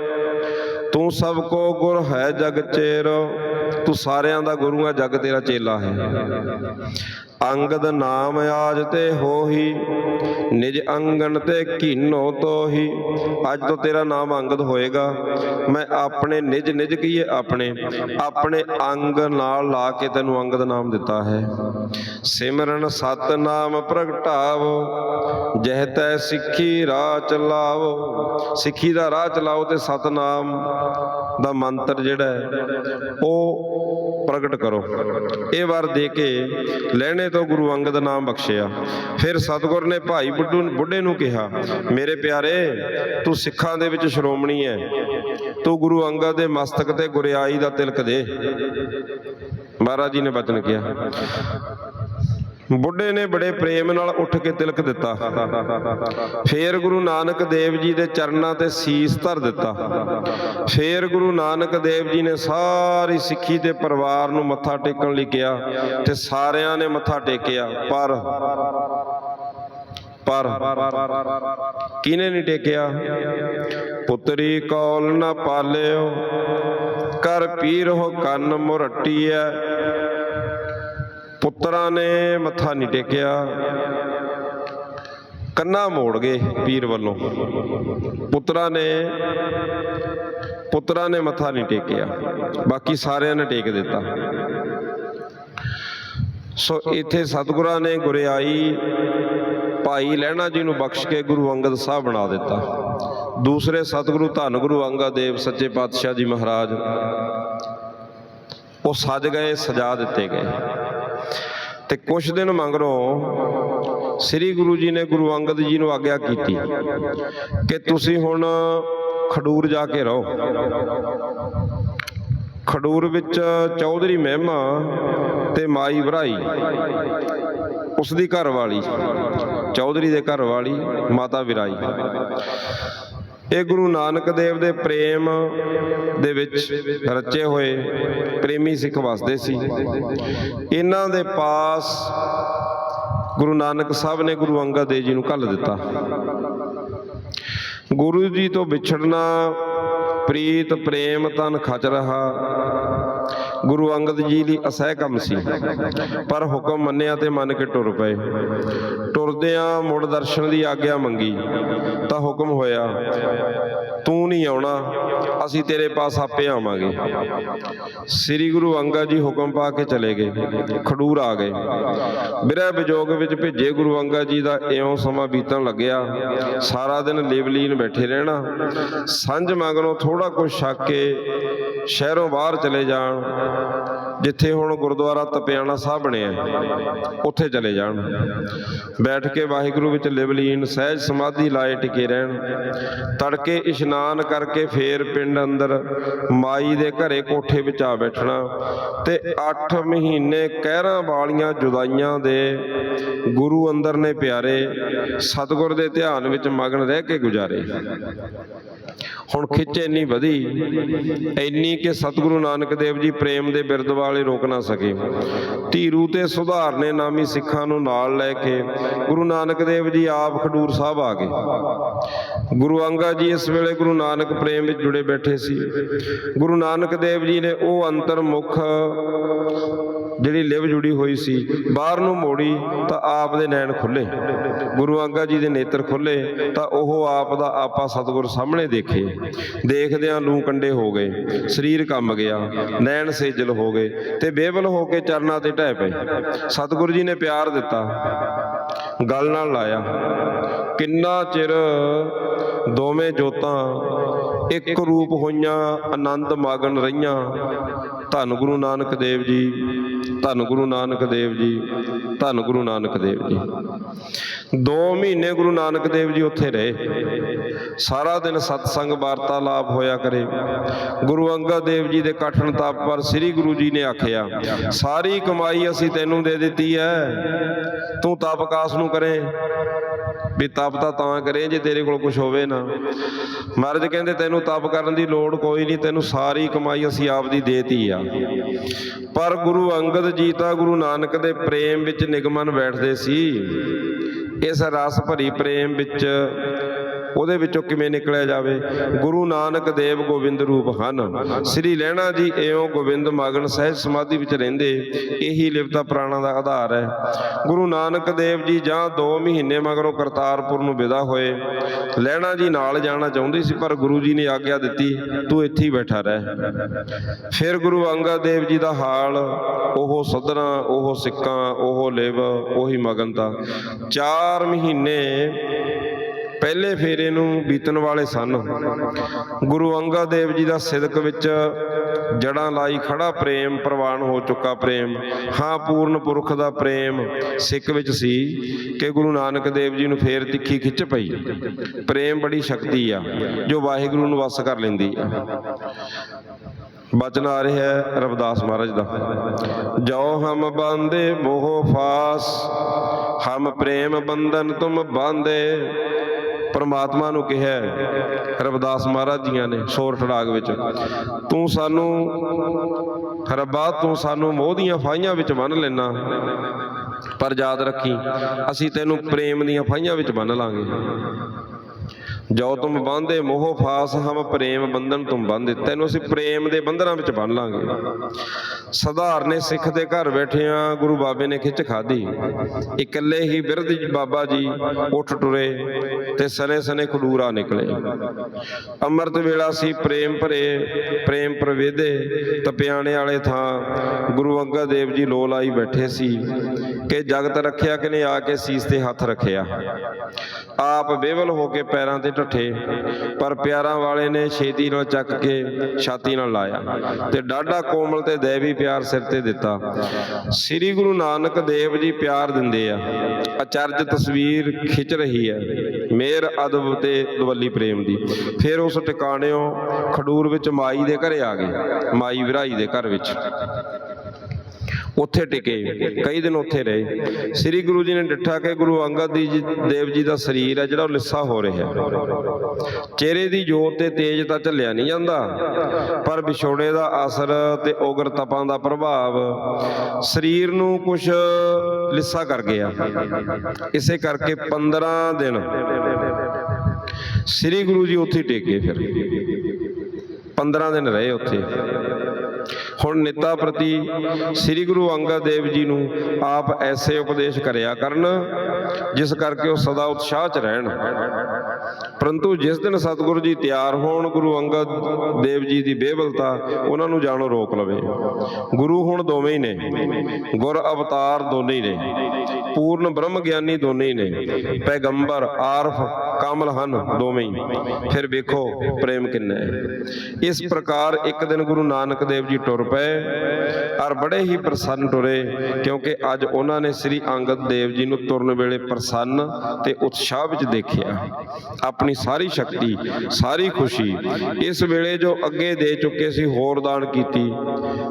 ਤੂੰ ਸਭ ਕੋ ਗੁਰ ਹੈ ਜਗ ਚੇਰ, ਤੂੰ ਸਾਰਿਆਂ ਦਾ ਗੁਰੂ ਹੈ ਜਗ ਤੇਰਾ ਚੇਲਾ ਹੈ। ਅੰਗਦ ਨਾਮ ਆਜ ਤੇ ਹੋਹੀ, ਨਿਜ ਅੰਗਨ ਤੇ ਕੀਨੋ ਤੋਹੀ। ਅੱਜ ਤੋਂ ਤੇਰਾ ਨਾਮ ਅੰਗਦ ਹੋਏਗਾ। ਮੈਂ ਆਪਣੇ ਨਿਜ ਨਿਜ ਕੀਏ ਆਪਣੇ? ਆਪਣੇ ਅੰਗ ਨਾਲ ਲਾ ਕੇ ਤੈਨੂੰ ਅੰਗਦ ਨਾਮ ਦਿੱਤਾ ਹੈ। ਸਿਮਰਨ ਸਤ ਨਾਮ ਪ੍ਰਗਟਾਵੋ, ਜਹ ਤੈ ਸਿੱਖੀ ਰਾਹ ਚਲਾਵ। ਸਿੱਖੀ ਦਾ ਰਾਹ ਚਲਾਓ ਤੇ ਸਤਨਾਮ ਦਾ ਮੰਤਰ ਜਿਹੜਾ ਉਹ ਪ੍ਰਗਟ ਕਰੋ। ਇਹ ਵਾਰ ਦੇ ਕੇ ਲੈਣੇ ਤੋਂ ਗੁਰੂ ਅੰਗਦ ਨਾਮ ਬਖਸ਼ਿਆ। ਫਿਰ ਸਤਿਗੁਰ ਨੇ ਭਾਈ ਬੁੱਢੂ ਬੁੱਢੇ ਨੂੰ ਕਿਹਾ, ਮੇਰੇ ਪਿਆਰੇ, ਤੂੰ ਸਿੱਖਾਂ ਦੇ ਵਿੱਚ ਸ਼੍ਰੋਮਣੀ ਹੈ ਤੂੰ ਗੁਰੂ ਅੰਗਦ ਦੇ ਮਸਤਕ ਤੇ ਗੁਰਿਆਈ ਦਾ ਤਿਲਕ ਦੇ। ਮਹਾਰਾਜ ਜੀ ਨੇ ਬਚਨ ਕਿਹਾ। ਬੁੱਢੇ ਨੇ ਬੜੇ ਪ੍ਰੇਮ ਨਾਲ ਉੱਠ ਕੇ ਤਿਲਕ ਦਿੱਤਾ। ਫੇਰ ਗੁਰੂ ਨਾਨਕ ਦੇਵ ਜੀ ਦੇ ਚਰਨਾਂ ਤੇ ਸੀਸ ਧਰ ਦਿੱਤਾ। ਫੇਰ ਗੁਰੂ ਨਾਨਕ ਦੇਵ ਜੀ ਨੇ ਸਾਰੀ ਸਿੱਖੀ ਦੇ ਪਰਿਵਾਰ ਨੂੰ ਮੱਥਾ ਟੇਕਣ ਲਈ ਕਿਹਾ ਤੇ ਸਾਰਿਆਂ ਨੇ ਮੱਥਾ ਟੇਕਿਆ। ਪਰ ਪਰ ਕਿਨੇ ਨਹੀਂ ਟੇਕਿਆ? ਪੁੱਤਰੀ ਕੌਲ ਨਾ ਪਾਲਿਓ ਕਰ ਪੀਰ ਹੋ ਕੰਨ ਮੁਰਟੀਐ। ਪੁੱਤਰਾਂ ਨੇ ਮੱਥਾ ਨਹੀਂ ਟੇਕਿਆ। ਕੰਨਾ ਮੋੜ ਗਏ ਪੀਰ ਵੱਲੋਂ। ਪੁੱਤਰਾਂ ਨੇ ਪੁੱਤਰਾਂ ਨੇ ਮੱਥਾ ਨਹੀਂ ਟੇਕਿਆ। ਬਾਕੀ ਸਾਰਿਆਂ ਨੇ ਟੇਕ ਦਿੱਤਾ। ਸੋ ਇੱਥੇ ਸਤਿਗੁਰਾਂ ਨੇ ਗੁਰਿਆਈ ਭਾਈ ਲਹਿਣਾ ਜੀ ਨੂੰ ਬਖਸ਼ ਕੇ ਗੁਰੂ ਅੰਗਦ ਸਾਹਿਬ ਬਣਾ ਦਿੱਤਾ। ਦੂਸਰੇ ਸਤਿਗੁਰੂ ਧੰਨ ਗੁਰੂ ਅੰਗਦ ਦੇਵ ਸੱਚੇ ਪਾਤਸ਼ਾਹ ਜੀ ਮਹਾਰਾਜ, ਉਹ ਸਜ ਗਏ, ਸਜਾ ਦਿੱਤੇ ਗਏ। ਤੇ ਕੁਝ ਦਿਨ ਮੰਗਰੋਂ ਸ੍ਰੀ ਗੁਰੂ ਜੀ ਨੇ ਗੁਰੂ ਅੰਗਦ ਜੀ ਨੂੰ ਆਗਿਆ ਕੀਤੀ ਕਿ ਤੁਸੀਂ ਹੁਣ ਖਡੂਰ ਜਾ ਕੇ ਰਹੋ। ਖਡੂਰ ਵਿੱਚ ਚੌਧਰੀ ਮਹਿਮਾ ਤੇ ਮਾਈ ਭਰਾਈ ਉਸ ਦੀ ਘਰ ਵਾਲੀ ਚੌਧਰੀ ਦੇ ਘਰ ਵਾਲੀ ਮਾਤਾ ਵਿਰਾਈ। ਇਹ ਗੁਰੂ ਨਾਨਕ ਦੇਵ ਦੇ ਪ੍ਰੇਮ ਦੇ ਵਿੱਚ ਰਚੇ ਹੋਏ ਪ੍ਰੇਮੀ ਸਿੱਖ ਵਸਦੇ ਸੀ। ਇਹਨਾਂ ਦੇ ਪਾਸ ਗੁਰੂ ਨਾਨਕ ਸਾਹਿਬ ਨੇ ਗੁਰੂ ਅੰਗਦ ਦੇਵ ਜੀ ਨੂੰ ਘੱਲ ਦਿੱਤਾ। ਗੁਰੂ ਜੀ ਤੋਂ ਵਿਛੜਨਾ, ਪ੍ਰੀਤ, ਪ੍ਰੇਮ, ਤਨ ਖਚ ਰਹਾ, ਗੁਰੂ ਅੰਗਦ ਜੀ ਲਈ ਅਸਹਿ ਕੰਮ ਸੀ। ਪਰ ਹੁਕਮ ਮੰਨਿਆ ਤੇ ਮੰਨ ਕੇ ਟੁਰ ਪਏ। ਟੁਰਦਿਆਂ ਮੁੜ ਦਰਸ਼ਨ ਦੀ ਆਗਿਆ ਮੰਗੀ। ਤਾਂ ਹੁਕਮ ਹੋਇਆ, ਤੂੰ ਨਹੀਂ ਆਉਣਾ, ਅਸੀਂ ਤੇਰੇ ਪਾਸ ਆਪੇ ਆਵਾਂਗੇ। ਸ੍ਰੀ ਗੁਰੂ ਅੰਗਦ ਜੀ ਹੁਕਮ ਪਾ ਕੇ ਚਲੇ ਗਏ, ਖਡੂਰ ਆ ਗਏ। ਬਿਰਹ ਵਿਜੋਗ ਵਿੱਚ ਭੇਜੇ ਗੁਰੂ ਅੰਗਦ ਜੀ ਦਾ ਇਉਂ ਸਮਾਂ ਬੀਤਣ ਲੱਗਿਆ। ਸਾਰਾ ਦਿਨ ਲੇਵਲੀਨ ਬੈਠੇ ਰਹਿਣਾ। ਸੰਝ ਮਗਰੋਂ ਥੋੜਾ ਕੁਝ ਛੱਕ ਕੇ ਸ਼ਹਿਰੋਂ ਬਾਹਰ ਚਲੇ ਜਾਣ। ਜਿੱਥੇ ਹੁਣ ਗੁਰਦੁਆਰਾ ਤਪਿਆਣਾ ਸਾਹਿਬ ਬਣਿਆ ਉੱਥੇ ਚਲੇ ਜਾਣ। ਬੈਠ ਕੇ ਵਾਹਿਗੁਰੂ ਵਿੱਚ ਲਿਵਲੀਨ ਸਹਿਜ ਸਮਾਧੀ ਲਾਏ ਟਿਕੇ ਰਹਿਣ। ਤੜਕੇ ਇਸ਼ਨਾਨ ਕਰਕੇ ਫੇਰ ਪਿੰਡ ਅੰਦਰ ਮਾਈ ਦੇ ਘਰੇ ਕੋਠੇ ਵਿੱਚ ਆ ਬੈਠਣਾ ਤੇ 8 ਮਹੀਨੇ ਕਹਿਰਾਂ ਵਾਲੀਆਂ ਜੁਦਾਈਆਂ ਦੇ ਗੁਰੂ ਅੰਦਰ ਨੇ ਪਿਆਰੇ ਸਤਿਗੁਰ ਦੇ ਧਿਆਨ ਵਿੱਚ ਮਗਨ ਰਹਿ ਕੇ ਗੁਜ਼ਾਰੇ। ਹੁਣ ਖਿੱਚ ਇੰਨੀ ਵਧੀ, ਇੰਨੀ ਕਿ ਸਤਿਗੁਰੂ ਨਾਨਕ ਦੇਵ ਜੀ ਪ੍ਰੇਮ ਦੇ ਬਿਰਦ ਵਾਲੇ ਰੋਕ ਨਾ ਸਕੇ। ਧੀਰੂ ਤੇ ਸੁਧਾਰਨੇ ਨਾਮੀ ਸਿੱਖਾਂ ਨੂੰ ਨਾਲ ਲੈ ਕੇ ਗੁਰੂ ਨਾਨਕ ਦੇਵ ਜੀ ਆਪ ਖਡੂਰ ਸਾਹਿਬ ਆ ਗਏ। ਗੁਰੂ ਅੰਗਾ ਜੀ ਇਸ ਵੇਲੇ ਗੁਰੂ ਨਾਨਕ ਪ੍ਰੇਮ ਵਿੱਚ ਜੁੜੇ ਬੈਠੇ ਸੀ। ਗੁਰੂ ਨਾਨਕ ਦੇਵ ਜੀ ਨੇ ਉਹ ਅੰਤਰਮੁਖ ਜਿਹੜੀ ਲਿਵ ਜੁੜੀ ਹੋਈ ਸੀ, ਬਾਹਰ ਨੂੰ ਮੋੜੀ ਤਾਂ ਆਪ ਦੇ ਨੈਣ ਖੁੱਲੇ। ਗੁਰੂ ਅੰਗਦ ਜੀ ਦੇ ਨੇਤਰ ਖੁੱਲੇ ਤਾਂ ਉਹ ਆਪ ਦਾ ਆਪਾ ਸਤਿਗੁਰ ਸਾਹਮਣੇ ਦੇਖੇ। ਦੇਖਦਿਆਂ ਲੂ ਕੰਡੇ ਹੋ ਗਏ, ਸਰੀਰ ਕੰਬ ਗਿਆ, ਨੈਣ ਸੇਜਲ ਹੋ ਗਏ ਤੇ ਬੇਬਲ ਹੋ ਕੇ ਚਰਨਾਂ ਤੇ ਢਹਿ ਪਏ। ਸਤਿਗੁਰੂ ਜੀ ਨੇ ਪਿਆਰ ਦਿੱਤਾ, ਗੱਲ ਨਾਲ ਲਾਇਆ। ਕਿੰਨਾ ਚਿਰ ਦੋਵੇਂ ਜੋਤਾਂ ਇੱਕ ਰੂਪ ਹੋਈਆਂ ਆਨੰਦ ਮਾਗਣ ਰਹੀਆਂ। ਧੰਨ ਗੁਰੂ ਨਾਨਕ ਦੇਵ ਜੀ, ਧੰਨ ਗੁਰੂ ਨਾਨਕ ਦੇਵ ਜੀ, ਧੰਨ ਗੁਰੂ ਨਾਨਕ ਦੇਵ ਜੀ। 2 ਮਹੀਨੇ ਗੁਰੂ ਨਾਨਕ ਦੇਵ ਜੀ ਉੱਥੇ ਰਹੇ। ਸਾਰਾ ਦਿਨ ਸਤਸੰਗ ਵਾਰਤਾਲਾਪ ਹੋਇਆ ਕਰੇ। ਗੁਰੂ ਅੰਗਦ ਦੇਵ ਜੀ ਦੇ ਕਠਨ ਤਾਪ ਪਰ ਸ੍ਰੀ ਗੁਰੂ ਜੀ ਨੇ ਆਖਿਆ, ਸਾਰੀ ਕਮਾਈ ਅਸੀਂ ਤੈਨੂੰ ਦੇ ਦਿੱਤੀ ਹੈ। ਤੂੰ ਤਪਕਾਸ ਨੂੰ ਕਰੇ। ਵੀ ਤਪ ਤਾਂ ਤਾਂ ਕਰੇ ਜੇ ਤੇਰੇ ਕੋਲ ਕੁਝ ਹੋਵੇ ਨਾ। ਮਹਾਰਾਜ ਕਹਿੰਦੇ, ਤੈਨੂੰ ਤਪ ਕਰਨ ਦੀ ਲੋੜ ਕੋਈ ਨਹੀਂ, ਤੈਨੂੰ ਸਾਰੀ ਕਮਾਈ ਅਸੀਂ ਆਪ ਆਪਦੀ ਦੇਤੀ ਆ। ਪਰ ਗੁਰੂ ਅੰਗਦ ਜੀ ਤਾਂ ਗੁਰੂ ਨਾਨਕ ਦੇ ਪ੍ਰੇਮ ਵਿੱਚ ਨਿਗਮਨ ਬੈਠਦੇ ਸੀ। ਇਸ ਰਸ ਭਰੀ ਪ੍ਰੇਮ ਵਿੱਚ ਉਹਦੇ ਵਿੱਚੋਂ ਕਿਵੇਂ ਨਿਕਲਿਆ ਜਾਵੇ? ਗੁਰੂ ਨਾਨਕ ਦੇਵ ਗੋਬਿੰਦ ਰੂਪ ਹਨ। ਸ੍ਰੀ ਲਹਿਣਾ ਜੀ ਇਉਂ ਗੋਬਿੰਦ ਮਗਨ ਸਹਿਜ ਸਮਾਧੀ ਵਿੱਚ ਰਹਿੰਦੇ, ਇਹੀ ਲਿਵਤਾ ਪ੍ਰਾਣਾ ਦਾ ਆਧਾਰ ਹੈ। ਗੁਰੂ ਨਾਨਕ ਦੇਵ ਜੀ ਜਾਂ 2 ਮਹੀਨੇ ਮਗਰੋਂ ਕਰਤਾਰਪੁਰ ਨੂੰ ਵਿਦਾ ਹੋਏ। ਲਹਿਣਾ ਜੀ ਨਾਲ ਜਾਣਾ ਚਾਹੁੰਦੀ ਸੀ, ਪਰ ਗੁਰੂ ਜੀ ਨੇ ਆਗਿਆ ਦਿੱਤੀ, ਤੂੰ ਇੱਥੇ ਹੀ ਬੈਠਾ ਰਹਿ। ਫਿਰ ਗੁਰੂ ਅੰਗਦ ਦੇਵ ਜੀ ਦਾ ਹਾਲ, ਉਹ ਸਦਨਾ ਉਹ ਸਿੱਕਾਂ, ਉਹ ਲਿਵ, ਉਹੀ ਮਗਨਤਾ 4 ਮਹੀਨੇ ਪਹਿਲੇ ਫੇਰੇ ਨੂੰ ਬੀਤਣ ਵਾਲੇ ਸਨ। ਗੁਰੂ ਅੰਗਦ ਦੇਵ ਜੀ ਦਾ ਸਿਦਕ ਵਿੱਚ ਜੜਾਂ ਲਾਈ ਖੜਾ ਪ੍ਰੇਮ, ਪ੍ਰਵਾਨ ਹੋ ਚੁੱਕਾ ਪ੍ਰੇਮ। ਹਾਂ, ਪੂਰਨ ਪੁਰਖ ਦਾ ਪ੍ਰੇਮ ਸਿੱਖ ਵਿੱਚ ਸੀ ਕਿ ਗੁਰੂ ਨਾਨਕ ਦੇਵ ਜੀ ਨੂੰ ਫੇਰ ਤਿੱਖੀ ਖਿੱਚ ਪਈ। ਪ੍ਰੇਮ ਬੜੀ ਸ਼ਕਤੀ ਆ, ਜੋ ਵਾਹਿਗੁਰੂ ਨੂੰ ਵਸ ਕਰ ਲੈਂਦੀ ਆ। ਬਚਨ ਆ ਰਿਹਾ ਹੈ ਰਵਿਦਾਸ ਮਹਾਰਾਜ ਦਾ। ਜੋ ਹਮ ਬਾਂਦੇ ਮੋਹ ਫਾਸ, ਹਮ ਪ੍ਰੇਮ ਬੰਧਨ ਤੁਮ ਬਾਂਦੇ ਪਰਮਾਤਮਾ ਨੂੰ ਕਿਹਾ ਹੈ ਮਹਾਰਾਜ ਜੀਆਂ ਨੇ ਸੋਰਠ ਰਾਗ ਵਿੱਚ, ਤੂੰ ਸਾਨੂੰ, ਰੱਬਾ, ਤੂੰ ਸਾਨੂੰ ਮੋਹ ਦੀਆਂ ਫਾਈਆਂ ਵਿੱਚ ਬੰਨ ਲੈਣਾ ਪਰ ਯਾਦ ਰੱਖੀ, ਅਸੀਂ ਤੈਨੂੰ ਪ੍ਰੇਮ ਦੀਆਂ ਫਾਈਆਂ ਵਿੱਚ ਬੰਨ ਲਾਂਗੇ। ਜੋ ਤੁਮ ਬਾਂਦੇ ਮੋਹ ਫਾਸ, ਹਮ ਪ੍ਰੇਮ ਬੰਧਨ ਤੁਮ ਬੰਦੇ ਤੈਨੂੰ ਅਸੀਂ ਪ੍ਰੇਮ ਦੇ ਬੰਧਨਾਂ ਵਿੱਚ ਬੰਨ ਲਾਂਗੇ। ਸਧਾਰਨੇ ਸਿੱਖ ਦੇ ਘਰ ਬੈਠਿਆਂ, ਗੁਰੂ ਬਾਬੇ ਨੇ ਖਿੱਚ ਖਾਧੀ। ਇਕੱਲੇ ਹੀ ਬਿਰਧ ਬਾਬਾ ਜੀ ਉੱਠ ਟੁਰੇ ਤੇ ਸਨੇ ਸਨੇ ਖਡੂਰਾ ਨਿਕਲੇ। ਅੰਮ੍ਰਿਤ ਵੇਲਾ ਸੀ ਪ੍ਰੇਮ ਭਰੇ, ਪ੍ਰੇਮ ਪ੍ਰਵੇਦੇ, ਤਪਿਆਣੇ ਵਾਲੇ ਥਾਂ ਗੁਰੂ ਅੰਗਦ ਦੇਵ ਜੀ ਲੋ ਲਾਈ ਬੈਠੇ ਸੀ ਕਿ ਜਗਤ ਰੱਖਿਆ ਕਿ ਨੇ ਆ ਕੇ ਸੀਸ ਤੇ ਹੱਥ ਰੱਖਿਆ। ਆਪ ਬੇਵਲ ਹੋ ਕੇ ਪੈਰਾਂ ਤੇ ਢੱਠੇ ਪਰ ਪਿਆਰਾਂ ਵਾਲੇ ਨੇ ਛੇਤੀ ਨਾਲ ਚੱਕ ਕੇ ਛਾਤੀ ਨਾਲ ਲਾਇਆ ਤੇ ਡਾਢਾ ਕੋਮਲ ਤੇ ਦੇਵੀ ਪਿਆਰ ਸਿਰ ਤੇ ਦਿੱਤਾ। ਸ੍ਰੀ ਗੁਰੂ ਨਾਨਕ ਦੇਵ ਜੀ ਪਿਆਰ ਦਿੰਦੇ ਆ। ਅਚਰਜ ਤਸਵੀਰ ਖਿੱਚ ਰਹੀ ਹੈ ਮੇਰ ਅਦਬ ਤੇ ਦਵੱਲੀ ਪ੍ਰੇਮ ਦੀ। ਫਿਰ ਉਸ ਟਿਕਾਣਿਓ ਖਡੂਰ ਵਿੱਚ ਮਾਈ ਦੇ ਘਰੇ ਆ ਗਏ, ਮਾਈ ਵਿਰਾਈ ਦੇ ਘਰ ਵਿੱਚ। ਉੱਥੇ ਟਿਕੇ, ਕਈ ਦਿਨ ਉੱਥੇ ਰਹੇ। ਸ੍ਰੀ ਗੁਰੂ ਜੀ ਨੇ ਡਿੱਠਾ ਕਿ ਗੁਰੂ ਅੰਗਦ ਦੀ ਜੀ- ਦੇਵ ਜੀ ਦਾ ਸਰੀਰ ਹੈ, ਜਿਹੜਾ ਉਹ ਲਿੱਸਾ ਹੋ ਰਿਹਾ ਚਿਹਰੇ ਦੀ ਜੋਤ ਤੇ ਤੇਜ ਤਾਂ ਝੱਲਿਆ ਨਹੀਂ ਜਾਂਦਾ, ਪਰ ਵਿਛੋੜੇ ਦਾ ਅਸਰ ਤੇ ਉਗਰ ਤਪਾਂ ਦਾ ਪ੍ਰਭਾਵ ਸਰੀਰ ਨੂੰ ਕੁਝ ਲਿੱਸਾ ਕਰ ਗਿਆ। ਇਸੇ ਕਰਕੇ 15 ਦਿਨ ਸ੍ਰੀ ਗੁਰੂ ਜੀ ਉੱਥੇ ਟੇਕੇ ਫਿਰ। 15 ਦਿਨ ਰਹੇ ਉੱਥੇ। ਹੁਣ ਨਿਤਾ ਪ੍ਰਤੀ ਸ੍ਰੀ ਗੁਰੂ ਅੰਗਦ ਦੇਵ ਜੀ ਨੂੰ ਆਪ ਐਸੇ ਉਪਦੇਸ਼ ਕਰਿਆ ਕਰਨ, ਜਿਸ ਕਰਕੇ ਉਹ ਸਦਾ ਉਤਸ਼ਾਹ 'ਚ ਰਹਿਣ। ਪਰੰਤੂ ਜਿਸ ਦਿਨ ਸਤਿਗੁਰੂ ਜੀ ਤਿਆਰ ਹੋਣ, ਗੁਰੂ ਅੰਗਦ ਦੇਵ ਜੀ ਦੀ ਬੇਵਲਤਾ, ਉਹਨਾਂ ਨੂੰ ਜਾਣੋ ਰੋਕ ਲਵੇ। ਗੁਰੂ ਹੁਣ ਦੋਵੇਂ ਹੀ ਨੇ, ਗੁਰ ਅਵਤਾਰ ਦੋਨੇ ਹੀ ਨੇ, ਪੂਰਨ ਬ੍ਰਹਮ ਗਿਆਨੀ ਦੋਨੇ ਹੀ ਨੇ, ਪੈਗੰਬਰ, ਆਰਫ, ਕਾਮਲ ਹਨ ਦੋਵੇਂ ਹੀ। ਫਿਰ ਵੇਖੋ ਪ੍ਰੇਮ ਕਿੰਨਾ ਹੈ। ਇਸ ਪ੍ਰਕਾਰ ਇੱਕ ਦਿਨ ਗੁਰੂ ਨਾਨਕ ਦੇਵ ਜੀ ਟੁਰ ਪਏ, ਔਰ ਬੜੇ ਹੀ ਪ੍ਰਸੰਨ ਟੁਰੇ, ਕਿਉਂਕਿ ਅੱਜ ਉਹਨਾਂ ਨੇ ਸ੍ਰੀ ਅੰਗਦ ਦੇਵ ਜੀ ਨੂੰ ਤੁਰਨ ਵੇਲੇ ਪ੍ਰਸੰਨ ਤੇ ਉਤਸ਼ਾਹ ਵਿੱਚ ਦੇਖਿਆ। ਆਪਣੀ ਸਾਰੀ ਸ਼ਕਤੀ, ਸਾਰੀ ਖੁਸ਼ੀ, ਇਸ ਵੇਲੇ ਜੋ ਅੱਗੇ ਦੇ ਚੁੱਕੇ ਸੀ, ਹੋਰ ਦਾਨ ਕੀਤੀ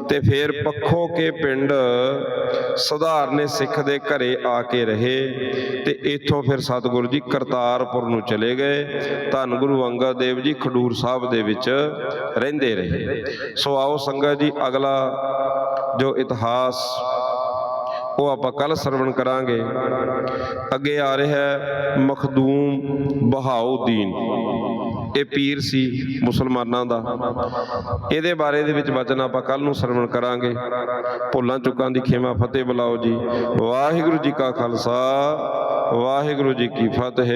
ਤੇ ਫਿਰ ਪੱਖੋ ਕੇ ਪਿੰਡ ਸਧਾਰਨੇ ਸਿੱਖ ਦੇ ਘਰੇ ਆ ਕੇ ਰਹੇ ਤੇ ਇੱਥੋਂ ਫਿਰ ਸਤਿਗੁਰੂ ਜੀ ਕਰਤਾਰਪੁਰ ਨੂੰ ਚਲੇ ਗਏ। ਧੰਨ ਗੁਰੂ ਅੰਗਦ ਦੇਵ ਜੀ ਖਡੂਰ ਸਾਹਿਬ ਦੇ ਵਿੱਚ ਰਹਿੰਦੇ ਰਹੇ। ਸੋ ਆਓ ਸੰਗਤ ਜੀ, ਅਗਲਾ ਜੋ ਇਤਿਹਾਸ, ਉਹ ਆਪਾਂ ਕੱਲ ਸਰਵਣ ਕਰਾਂਗੇ। ਅੱਗੇ ਆ ਰਿਹਾ ਹੈ ਮਖਦੂਮ ਬਹਾਉਦੀਨ। ਇਹ ਪੀਰ ਸੀ ਮੁਸਲਮਾਨਾਂ ਦਾ। ਇਹਦੇ ਬਾਰੇ ਦੇ ਵਿੱਚ ਵਚਨ ਆਪਾਂ ਕੱਲ ਨੂੰ ਸਰਵਣ ਕਰਾਂਗੇ। ਭੁੱਲਾਂ ਚੁੱਕਾਂ ਦੀ ਖੇਮਾ ਫਤਿਹ ਬੁਲਾਓ ਜੀ। ਵਾਹਿਗੁਰੂ ਜੀ ਕਾ ਖਾਲਸਾ, ਵਾਹਿਗੁਰੂ ਜੀ ਕੀ ਫਤਿਹ।